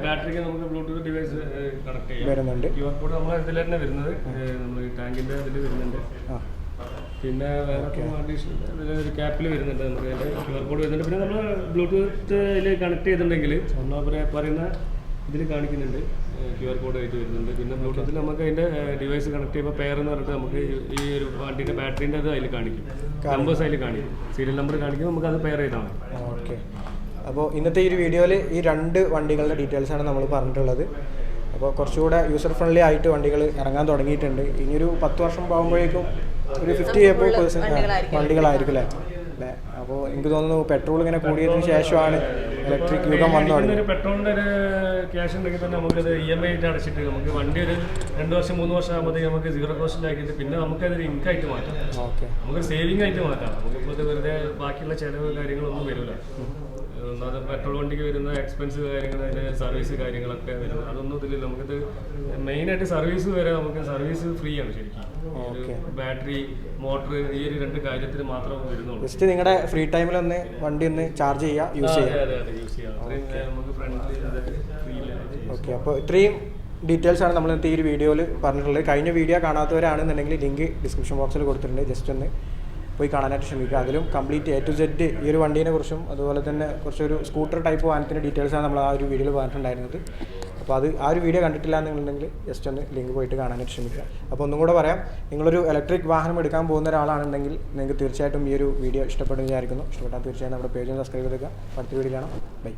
ബാറ്ററിക്ക് നമുക്ക് ബ്ലൂടൂത്ത് ഡിവൈസ് കണക്ട് ചെയ്യാം. വരുന്നുണ്ട്. വരുന്നുണ്ട്. ആ. പിന്നെ വേറെ അഡീഷണൽ ഒരു ക്യാപ്പിൽ വരുന്നുണ്ട് നമുക്ക് അതിന്റെ ക്യു ആർ കോഡ് വരുന്നുണ്ട്. പിന്നെ നമ്മൾ ബ്ലൂടൂത്തിൽ ഇതിൽ കണക്ട് ചെയ്തിട്ടുണ്ടെങ്കിൽ നമ്മൾ പറയ- പറയുന്ന ഇതിൽ കാണിക്കുന്നുണ്ട്. ക്യു ആർ കോഡ് ആയിട്ട് വരുന്നുണ്ട്. പിന്നെ ബ്ലൂടൂത്തിൽ നമുക്ക് അതിന്റെ ഡിവൈസ് കണക്ട് ചെയ്യുമ്പോൾ പെയർ എന്ന് പറഞ്ഞിട്ട് നമുക്ക് ഈ- ഈ ഒരു വണ്ടിന്റെ ബാറ്ററിന്റെ അത് അതിൽ കാണിക്കും. നമ്പേഴ്സ് അതിൽ കാണിക്കും. സീരിയൽ നമ്പർ കാണിക്കും നമുക്ക് അത് പെയർ ചെയ്താൽ മതി. ഓക്കെ അപ്പോൾ ഇന്നത്തെ ഈ ഒരു വീഡിയോയിൽ ഈ രണ്ട് വണ്ടികളുടെ ഡീറ്റെയിൽസ് ആണ് നമ്മൾ പറഞ്ഞിട്ടുള്ളത്. അപ്പോൾ കുറച്ചുകൂടെ യൂസർ ഫ്രണ്ട്ലി ആയിട്ട് വണ്ടികൾ ഇറങ്ങാൻ തുടങ്ങിയിട്ടുണ്ട്. ഇനിയൊരു പത്ത് വർഷം പോകുമ്പോഴേക്കും ഒരു ഫിഫ്റ്റി എബോ പെർസെന്റ് വണ്ടികളായിരിക്കും. അല്ലേ? അല്ലേ. അപ്പോൾ എനിക്ക് തോന്നുന്നു പെട്രോൾ ഇങ്ങനെ കൂടിയതിന് ശേഷമാണ് ഇലക്ട്രിക് യുഗം വന്നു തുടങ്ങി പെട്രോളിന്റെ ഒരു ക്യാഷ് ഉണ്ടെങ്കിൽ തന്നെ നമുക്കത് ഇ എം ഐ ആയിട്ട് അടച്ചിട്ട് നമുക്ക് വണ്ടി ഒരു രണ്ട് വർഷം മൂന്ന് വർഷം ആകുമ്പോഴത്തേക്ക് നമുക്ക് സീറോ കോസ്റ്റ് ആക്കിയിട്ട് പിന്നെ നമുക്കതൊരു ഇൻകം ആയിട്ട് മാറ്റാം. ഓക്കെ നമുക്ക് സേവിങ് ആയിട്ട് മാറ്റാം. നമുക്കിപ്പോൾ വെറുതെ ബാക്കിയുള്ള ചിലവ് കാര്യങ്ങളൊന്നും വരില്ല. ഒന്നാമത് പെട്രോൾ വണ്ടിക്ക് വരുന്ന എക്സ്പെൻസ് കാര്യങ്ങൾ അതിന്റെ സർവീസ് കാര്യങ്ങളൊക്കെ വരുന്നത്. അതൊന്നും ഇതില്ല നമുക്കിത് മെയിനായിട്ട് സർവീസ് വരെ നമുക്ക് സർവീസ് ഫ്രീ ആണ് ശരിക്കും. ബാറ്ററി മോട്ടർ ഈ ഒരു രണ്ട് കാര്യത്തിന് മാത്രം വരുന്നുള്ളൂ. ജസ്റ്റ് നിങ്ങളുടെ ഫ്രീ ടൈമിൽ ഒന്ന് വണ്ടി ഒന്ന് ചാർജ് ചെയ്യുക യൂസ് ചെയ്യുക അതെ അതെ അതെ യൂസ് ചെയ്യാം. നമുക്ക് ഫ്രണ്ട്ലി ഫ്രീ ഓക്കെ അപ്പോൾ ഇത്രയും ഡീറ്റെയിൽസ് ആണ് നമ്മൾ ഇന്നത്തെ ഈ ഒരു വീഡിയോയിൽ പറഞ്ഞിട്ടുള്ളത്. കഴിഞ്ഞ വീഡിയോ കാണാത്തവരാണെന്നുണ്ടെങ്കിൽ ലിങ്ക് ഡിസ്ക്രിപ്ഷൻ ബോക്സിൽ കൊടുത്തിട്ടുണ്ട്. ജസ്റ്റ് ഒന്ന് പോയി കാണാനായിട്ട് ശ്രമിക്കുക. അതിലും കംപ്ലീറ്റ് എ ടു സെഡ് ഈ ഒരു വണ്ടീനെ കുറിച്ചും അതുപോലെ തന്നെ കുറച്ചൊരു സ്കൂട്ടർ ടൈപ്പ് വാഹനത്തിന്റെ ഡീറ്റെയിൽസാണ് നമ്മൾ ആ ഒരു വീഡിയോയിൽ പറഞ്ഞിട്ടുണ്ടായിരുന്നത്. അപ്പോൾ അത് ആ ഒരു വീഡിയോ കണ്ടിട്ടില്ല എന്നുണ്ടെങ്കിൽ ജസ്റ്റ് ഒന്ന് ലിങ്ക് പോയിട്ട് കാണാനായിട്ട് ശ്രമിക്കുക. അപ്പോൾ ഒന്നും കൂടെ പറയാം നിങ്ങളൊരു ഇലക്ട്രിക് വാഹനം എടുക്കാൻ പോകുന്ന ഒരാളാണെന്നുണ്ടെങ്കിൽ നിങ്ങൾക്ക് തീർച്ചയായിട്ടും ഈ ഒരു വീഡിയോ ഇഷ്ടപ്പെടുന്ന വിചാരിക്കുന്നു. ഇഷ്ടപ്പെട്ടാൽ തീർച്ചയായും നമ്മുടെ പേജ് സബ്സ്ക്രൈബ് ചെയ്യുക അടുത്ത വീഡിയോ കാണാം. ബൈ